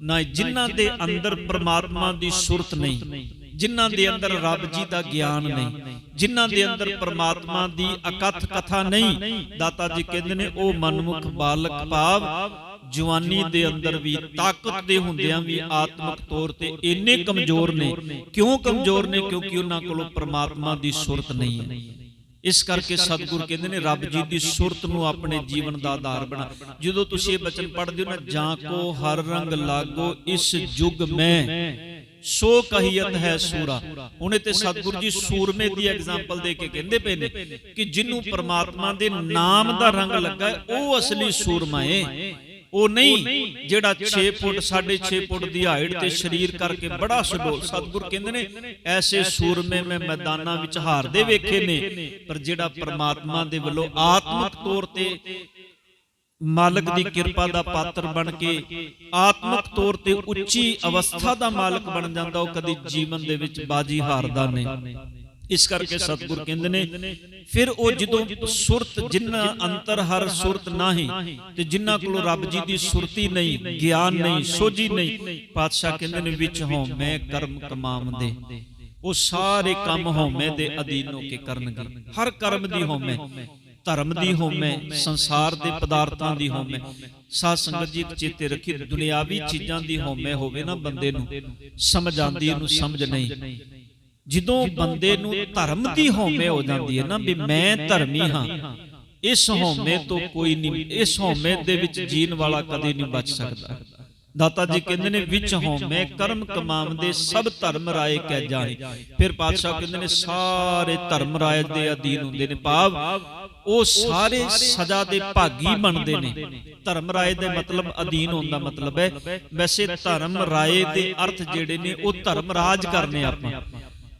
ਨਾ ਜਿਨ੍ਹਾਂ ਦੇ ਅੰਦਰ ਪ੍ਰਮਾਤਮਾ ਦੀ ਸੁਰਤ ਨਹੀਂ। ਜਿਨ੍ਹਾਂ ਦੇ ਅੰਦਰ ਰੱਬ ਜੀ ਦਾ ਗਿਆਨ ਨਹੀਂ ਜਿਨ੍ਹਾਂ ਦੇ ਅੰਦਰ ਪ੍ਰਮਾਤਮਾ ਦੀ ਅਕਥ ਕਥਾ ਨਹੀਂ ਦਾਤਾ ਜੀ ਕਹਿੰਦੇ ਨੇ ਉਹ ਮਨਮੁਖ ਬਾਲਕ ਭਾਵ ਜਵਾਨੀ ਦੇ ਅੰਦਰ ਵੀ ਤਾਕਤ ਦੇ ਹੁੰਦਿਆਂ ਵੀ ਆਤਮਿਕ ਤੌਰ ਤੇ ਇੰਨੇ ਕਮਜ਼ੋਰ ਨੇ। ਕਿਉਂ ਕਮਜ਼ੋਰ ਨੇ? ਕਿਉਂਕਿ ਉਹਨਾਂ ਕੋਲੋਂ ਪ੍ਰਮਾਤਮਾ ਦੀ ਸੁਰਤ ਨਹੀਂ ਹੈ। ਇਸ ਕਰਕੇ ਸਤਿਗੁਰ ਕਹਿੰਦੇ ਨੇ ਰੱਬ ਜੀ ਦੀ ਸੁਰਤ ਨੂੰ ਆਪਣੇ ਜੀਵਨ ਦਾ ਆਧਾਰ ਬਣਾ। ਜਦੋਂ ਤੁਸੀਂ ਇਹ ਬਚਨ ਪੜ੍ਹਦੇ ਹੋ ਨਾ ਜਾਂ ਕੋ ਹਰ ਰੰਗ ਲਾਗੋ ਇਸ ਯੁਗ ਮੈਂ ਸੋ ਕਹੀਅਤ ਹੈ ਸੂਰਾ। ਉਹਨੇ ਤੇ ਸਤਿਗੁਰੂ ਜੀ ਸੂਰਮੇ ਦੀ ਐਗਜ਼ਾਮਪਲ ਦੇ ਕੇ ਕਹਿੰਦੇ ਪਏ ਨੇ ਕਿ ਜਿਹਨੂੰ ਪ੍ਰਮਾਤਮਾ ਦੇ ਨਾਮ ਦਾ ਰੰਗ ਲੱਗਾ, ਉਹ ਅਸਲੀ ਸੂਰਮਾ ਹੈ ਉਹ ਨਹੀਂ, ਜਿਹੜਾ 6 ਫੁੱਟ 6.5 ਫੁੱਟ ਦੀ ਹਾਈਟ ਤੇ ਸਰੀਰ ਕਰਕੇ ਬੜਾ ਸਡੋਲ ਸਤਿਗੁਰ ਕਹਿੰਦੇ ਨੇ, ਐਸੇ ਸੂਰਮੇ ਮੈਂ ਮੈਦਾਨਾਂ ਵਿੱਚ ਹਾਰਦੇ ਵੇਖੇ ਨੇ, ਪਰ ਜਿਹੜਾ ਪ੍ਰਮਾਤਮਾ ਦੇ ਵੱਲੋਂ ਆਤਮਿਕ ਤੌਰ ਤੇ ਮਾਲਕ ਦੀ ਕਿਰਪਾ ਦਾ ਪਾਤਰ ਬਣ ਕੇ ਆਤਮਿਕ ਤੌਰ ਤੇ ਉੱਚੀ ਅਵਸਥਾ ਦਾ ਮਾਲਕ ਬਣ ਜਾਂਦਾ ਉਹ ਕਦੀ ਜੀਵਨ ਦੇ ਵਿੱਚ ਬਾਜੀ ਹਾਰਦਾ ਨਹੀਂ। ਇਸ ਕਰਕੇ ਸਤਿਗੁਰ ਕਹਿੰਦੇ ਨੇ ਫਿਰ ਉਹ ਜਦੋਂ ਸੁਰਤ ਜਿਨ੍ਹਾਂ ਅੰਤਰ ਹਰ ਸੁਰਤ ਨਹੀਂ ਤੇ ਜਿਨ੍ਹਾਂ ਕੋਲ ਰੱਬ ਜੀ ਦੀ ਸੁਰਤੀ ਨਹੀਂ ਗਿਆਨ ਨਹੀਂ ਸੋਝੀ ਨਹੀਂ ਪਾਤਸ਼ਾਹ ਕਹਿੰਦੇ ਨੇ ਵਿੱਚ ਹੋਂ ਮੈਂ ਕਰਮ ਕਮਾਮ ਦੇ। ਉਹ ਸਾਰੇ ਕੰਮ ਹਉਮੈ ਦੇ ਅਧੀਨ ਹੋ ਕੇ ਕਰਨਗੇ। ਹਰ ਕਰਮ ਦੀ ਹਉਮੈ ਧਰਮ ਦੀ ਹਉਮੈ ਸੰਸਾਰ ਦੇ ਪਦਾਰਥਾਂ ਦੀ ਹਉਮੈ ਸਾਧ ਸੰਗਤ ਜੀ ਚੇਤੇ ਰੱਖੀ ਦੁਨਿਆਵੀ ਚੀਜ਼ਾਂ ਦੀ ਹਉਮੈ ਹੋਵੇ ਨਾ ਬੰਦੇ ਨੂੰ ਸਮਝ ਆਂਦੀ ਉਹਨੂੰ ਸਮਝ ਨਹੀਂ। ਜਦੋਂ ਬੰਦੇ ਨੂੰ ਧਰਮ ਦੀ ਹਉਮੈ ਹੋ ਜਾਂਦੀ ਹੈ ਨਾ ਵੀ ਮੈਂ ਧਰਮੀ ਹਾਂ ਇਸ ਹਉਮੈ ਤੋਂ ਕੋਈ ਨਹੀਂ ਇਸ ਹਉਮੈ ਦੇ ਵਿੱਚ ਜੀਣ ਵਾਲਾ ਕਦੇ ਨਹੀਂ ਬਚ ਸਕਦਾ। ਦਾਤਾ ਜੀ ਕਹਿੰਦੇ ਨੇ ਵਿੱਚ ਹਉਮੈ ਕਰਮ ਕਮਾਉਂਦੇ ਸਭ ਧਰਮ ਰਾਏ ਕਹਿ ਜਾਏ। ਫਿਰ ਪਾਤਸ਼ਾਹ ਕਹਿੰਦੇ ਨੇ ਸਾਰੇ ਧਰਮ ਰਾਏ ਦੇ ਅਧੀਨ ਹੁੰਦੇ ਨੇ ਭਾਵ ਉਹ ਸਾਰੇ ਸਜ਼ਾ ਦੇ ਭਾਗੀ ਬਣਦੇ ਨੇ। ਧਰਮ ਰਾਏ ਦੇ ਮਤਲਬ ਅਧੀਨ ਹੋਣ ਦਾ ਮਤਲਬ ਹੈ। ਵੈਸੇ ਧਰਮ ਰਾਏ ਦੇ ਅਰਥ ਜਿਹੜੇ ਨੇ, ਉਹ ਧਰਮ ਰਾਜ ਕਰਨੇ ਆਪਾਂ।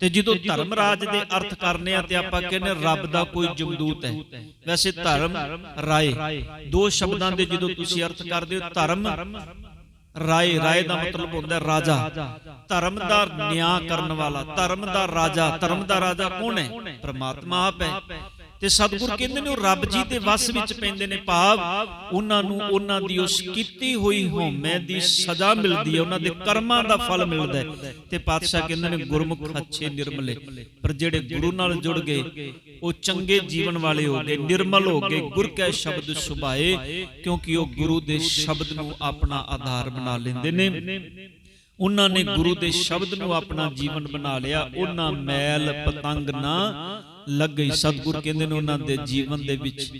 ਤੇ ਜਦੋਂ ਧਰਮ ਰਾਜ ਦੇ ਅਰਥ ਕਰਨੇ ਆ ਤੇ ਆਪਾਂ ਕਹਿੰਦੇ ਰੱਬ ਦਾ ਕੋਈ ਜਮਦੂਤ ਹੈ। ਵੈਸੇ ਧਰਮ ਰਾਏ, ਦੋ ਸ਼ਬਦਾਂ ਦੇ ਜਦੋਂ ਤੁਸੀਂ ਅਰਥ ਕਰਦੇ ਹੋ, ਧਰਮ ਰਾਏ ਰਾਏ ਦਾ ਮਤਲਬ ਹੁੰਦਾ ਰਾਜਾ। ਧਰਮ ਦਾ ਨਿਆਂ ਕਰਨ ਵਾਲਾ, ਧਰਮ ਦਾ ਰਾਜਾ, ਧਰਮ ਦਾ ਰਾਜਾ ਕੌਣ ਹੈ? ਪ੍ਰਮਾਤਮਾ ਆਪ ਹੈ। ਤੇ ਸਤਿਗੁਰ ਕਹਿੰਦੇ ਨੇ ਉਹ ਰੱਬ ਜੀ ਦੇ ਵਸ ਵਿੱਚ ਪੈਂਦੇ ਨੇ ਭਾਵ ਉਹਨਾਂ ਨੂੰ ਉਹਨਾਂ ਦੀ ਉਸ ਕੀਤੀ ਹੋਈ ਹਉਮੈ ਦੀ ਸਜ਼ਾ ਮਿਲਦੀ ਹੈ, ਉਹਨਾਂ ਦੇ ਕਰਮਾਂ ਦਾ ਫਲ ਮਿਲਦਾ ਹੈ। ਤੇ ਪਾਤਸ਼ਾਹ ਕਹਿੰਦੇ ਨੇ ਗੁਰਮੁਖ ਅੱਛੇ ਨਿਰਮਲੇ, ਪਰ ਜਿਹੜੇ ਗੁਰੂ ਨਾਲ ਜੁੜ ਗਏ, ਉਹ ਚੰਗੇ ਜੀਵਨ ਵਾਲੇ ਹੋ ਗਏ, ਨਿਰਮਲ ਹੋ ਗਏ, ਗੁਰ ਕੈ ਸ਼ਬਦ ਸੁਭਾਏ, ਕਿਉਂਕਿ ਉਹ ਗੁਰੂ ਦੇ ਸ਼ਬਦ ਨੂੰ ਆਪਣਾ ਆਧਾਰ ਬਣਾ ਲੈਂਦੇ ਨੇ। ਉਹਨਾਂ ਨੇ ਗੁਰੂ ਦੇ ਸ਼ਬਦ ਨੂੰ ਆਪਣਾ ਜੀਵਨ ਬਣਾ ਲਿਆ, ਉਹਨਾਂ ਮੈਲ ਪਤੰਗ ਨਾ ਲੱਗ ਗਈ। ਸਤਿਗੁਰ ਕਹਿੰਦੇ ਨੇ ਉਹਨਾਂ ਦੇ ਜੀਵਨ ਦੇ ਵਿੱਚ,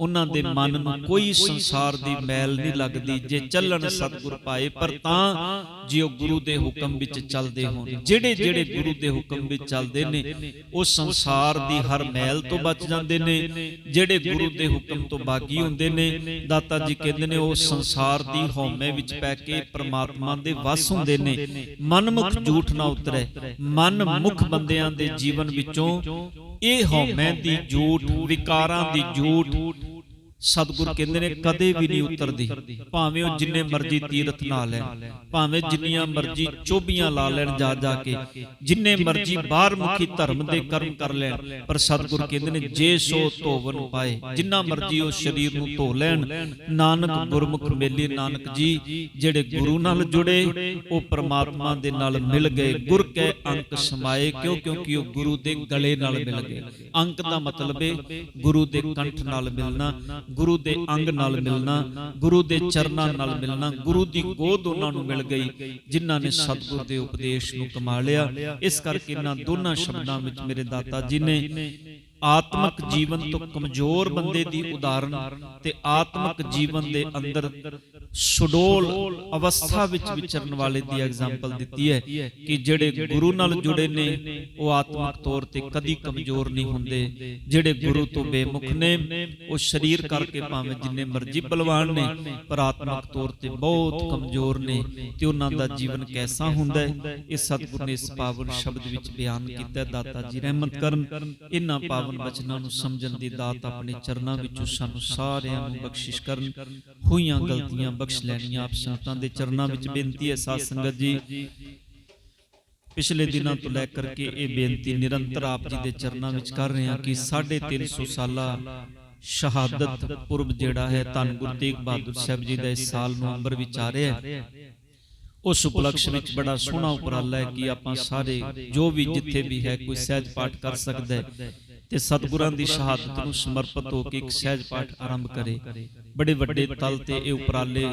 ਉਹਨਾਂ ਦੇ ਮਨ ਨੂੰ ਕੋਈ ਸੰਸਾਰ ਦੀ ਮੈਲ ਨਹੀਂ ਲੱਗਦੀ। ਜੇ ਚੱਲਣ ਸਤਿਗੁਰ ਪਾਏ, ਪਰ ਤਾਂ ਜੇ ਉਹ ਗੁਰੂ ਦੇ ਹੁਕਮ ਵਿੱਚ ਚੱਲਦੇ ਹੋਣ। ਜਿਹੜੇ ਜਿਹੜੇ ਗੁਰੂ ਦੇ ਹੁਕਮ ਵਿੱਚ ਚੱਲਦੇ ਨੇ, ਉਹ ਸੰਸਾਰ ਦੀ ਹਰ ਮੈਲ ਤੋਂ ਬਚ ਜਾਂਦੇ ਨੇ। ਜਿਹੜੇ ਗੁਰੂ ਦੇ ਹੁਕਮ ਤੋਂ ਬਾਗੀ ਹੁੰਦੇ ਨੇ, ਦਾਤਾ ਜੀ ਕਹਿੰਦੇ ਨੇ, ਉਹ ਸੰਸਾਰ ਦੀ ਹਉਮੈ ਵਿੱਚ ਪੈ ਕੇ ਪ੍ਰਮਾਤਮਾ ਦੇ ਵਸ ਹੁੰਦੇ ਨੇ। ਮਨਮੁਖ ਝੂਠ ਨਾ ਉਤਰੇ। ਮਨ ਮੁਖ ਬੰਦਿਆਂ ਦੇ ਜੀਵਨ ਵਿੱਚੋਂ ਇਹ ਹਉਮੈ ਦੀ ਝੂਠ ਵਿਕਾਰਾਂ ਦੀ ਝੂਠ ਸਤਿਗੁਰ ਕਹਿੰਦੇ ਨੇ ਕਦੇ ਵੀ ਨਹੀਂ ਉਤਰਦੀ। ਭਾਵੇਂ ਉਹ ਜਿੰਨੇ ਮਰਜ਼ੀ ਤੀਰਥ ਨਾ ਲੈਣ ਭਾਵੇਂ ਜਿੰਨੀਆਂ ਮਰਜ਼ੀ ਚੋਬੀਆਂ ਲਾ ਲੈਣ ਜਾ ਜਾ ਕੇ ਜਿੰਨੇ ਮਰਜ਼ੀ ਬਾਹਰ ਮੁਖੀ ਧਰਮ ਦੇ ਕਰਮ ਕਰ ਲੈਣ ਪਰ ਸਤਿਗੁਰ ਕਹਿੰਦੇ ਨੇ ਜੇ ਸੋ ਧੋਵਨ ਪਾਏ ਜਿੰਨਾ ਮਰਜ਼ੀ ਉਹ ਸਰੀਰ ਨੂੰ ਧੋ ਲੈਣ ਨਾਨਕ ਗੁਰਮੁਖ ਮੇਲੇ ਨਾਨਕ ਜੀ ਜਿਹੜੇ ਗੁਰੂ ਨਾਲ ਜੁੜੇ ਉਹ ਪ੍ਰਮਾਤਮਾ ਦੇ ਨਾਲ ਮਿਲ ਗਏ ਗੁਰ ਕੈ ਅੰਕ ਸਮਾਏ ਕਿਉਂ ਕਿਉਂਕਿ ਉਹ ਗੁਰੂ ਦੇ ਗਲੇ ਨਾਲ ਮਿਲ ਗਏ। ਅੰਕ ਦਾ ਮਤਲਬ ਹੈ ਗੁਰੂ ਦੇ ਕੰਠ ਨਾਲ ਮਿਲਣਾ ਗੁਰੂ ਦੇ ਅੰਗ ਨਾਲ ਮਿਲਣਾ, ਗੁਰੂ ਦੇ ਚਰਨਾਂ ਨਾਲ ਮਿਲਣਾ, ਗੁਰੂ ਦੀ ਗੋਦ ਉਹਨਾਂ ਨੂੰ ਮਿਲ ਗਈ, ਜਿਨ੍ਹਾਂ ਨੇ ਸਤਿਗੁਰ ਦੇ ਉਪਦੇਸ਼ ਨੂੰ ਕਮਾ ਲਿਆ। ਇਸ ਕਰਕੇ ਇਹਨਾਂ ਦੋਨਾਂ ਸ਼ਬਦਾਂ ਵਿੱਚ ਮੇਰੇ ਦਾਤਾ ਜੀ ਨੇ ਆਤਮਿਕ ਜੀਵਨ ਤੋਂ ਕਮਜ਼ੋਰ ਬੰਦੇ ਦੀ ਉਦਾਹਰਣ ਤੇ ਆਤਮਿਕ ਜੀਵਨ ਦੇ ਅੰਦਰ ਸੁਡੋਲ ਅਵਸਥਾ ਵਿੱਚ ਵਿਚਰਨ ਵਾਲੇ ਦੀ ਐਗਜ਼ਾਮਪਲ ਦਿੱਤੀ ਹੈ ਕਿ ਜਿਹੜੇ ਗੁਰੂ ਨਾਲ ਜੁੜੇ ਨੇ ਉਹ ਆਤਮਿਕ ਤੌਰ ਤੇ ਕਦੀ ਕਮਜ਼ੋਰ ਨਹੀਂ ਹੁੰਦੇ। ਜਿਹੜੇ ਗੁਰੂ ਤੋਂ ਬੇਮੁਖ ਨੇ ਉਹ ਸਰੀਰ ਕਰਕੇ ਭਾਵੇਂ ਜਿੰਨੇ ਮਰਜ਼ੀ ਬਲਵਾਨ ਨੇ ਪਰ ਆਤਮਿਕ ਤੌਰ ਤੇ ਬਹੁਤ ਕਮਜ਼ੋਰ ਨੇ ਤੇ ਉਹਨਾਂ ਦਾ ਜੀਵਨ ਕੈਸਾ ਹੁੰਦਾ ਹੈ? ਇਹ ਸਤਿਗੁਰ ਨੇ ਇਸ ਪਾਵਨ ਸ਼ਬਦ ਵਿੱਚ ਬਿਆਨ ਕੀਤਾ। ਦਾਤਾ ਜੀ ਰਹਿਮਤ ਕਰਨ ਇਹਨਾਂ ਪਾਵਨ ਬਚਨਾਂ ਨੂੰ ਸਮਝਣ ਦੀ ਦਾਤ ਆਪਣੇ ਚਰਨਾਂ ਵਿੱਚੋਂ ਸਾਨੂੰ ਸਾਰਿਆਂ ਨੂੰ ਬਖਸ਼ਿਸ਼ ਕਰਨ ਹੋਈਆਂ ਗਲਤੀਆਂ ਬਖਸ਼ ਲੈਣੀਆਂ ਆਪ ਸੰਤਾਂ ਦੇ ਚਰਨਾਂ ਵਿੱਚ ਬੇਨਤੀ ਹੈ ਸਾਧ ਸੰਗਤ ਜੀ। ਪਿਛਲੇ ਦਿਨਾਂ ਤੋਂ ਲੈ ਕਰਕੇ ਇਹ ਬੇਨਤੀ ਨਿਰੰਤਰ ਆਪ ਜੀ ਦੇ ਚਰਨਾਂ ਵਿੱਚ ਕਰ ਰਹੇ ਹਾਂ ਕਿ 350 ਸਾਲਾ ਸ਼ਹਾਦਤ ਪੁਰਬ ਜਿਹੜਾ ਹੈ ਧੰਨ ਗੁਰੂ ਤੇਗ ਬਹਾਦਰ ਸਾਹਿਬ ਜੀ ਦਾ ਇਸ ਸਾਲ ਨਵੰਬਰ ਵਿੱਚ ਆ ਰਿਹਾ ਹੈ। ਉਸ ਉਪਲਕਸ਼ ਵਿੱਚ ਬੜਾ ਸੋਹਣਾ ਉਪਰਾਲਾ ਹੈ ਕਿ ਆਪਾਂ ਸਾਰੇ ਜੋ ਵੀ ਜਿੱਥੇ ਵੀ ਹੈ ਕੋਈ ਸਹਿਜ ਪਾਠ ਕਰ ਸਕਦਾ ਹੈ ਤੇ ਸਤਿਗੁਰਾਂ ਦੀ ਸ਼ਹਾਦਤ ਨੂੰ ਸਮਰਪਿਤ ਹੋ ਕੇ ਇੱਕ ਸਹਿਜ ਪਾਠ ਆਰੰਭ ਕਰੇ। ਬੜੇ ਵੱਡੇ ਤਲ ਤੇ ਇਹ ਉਪਰਾਲੇ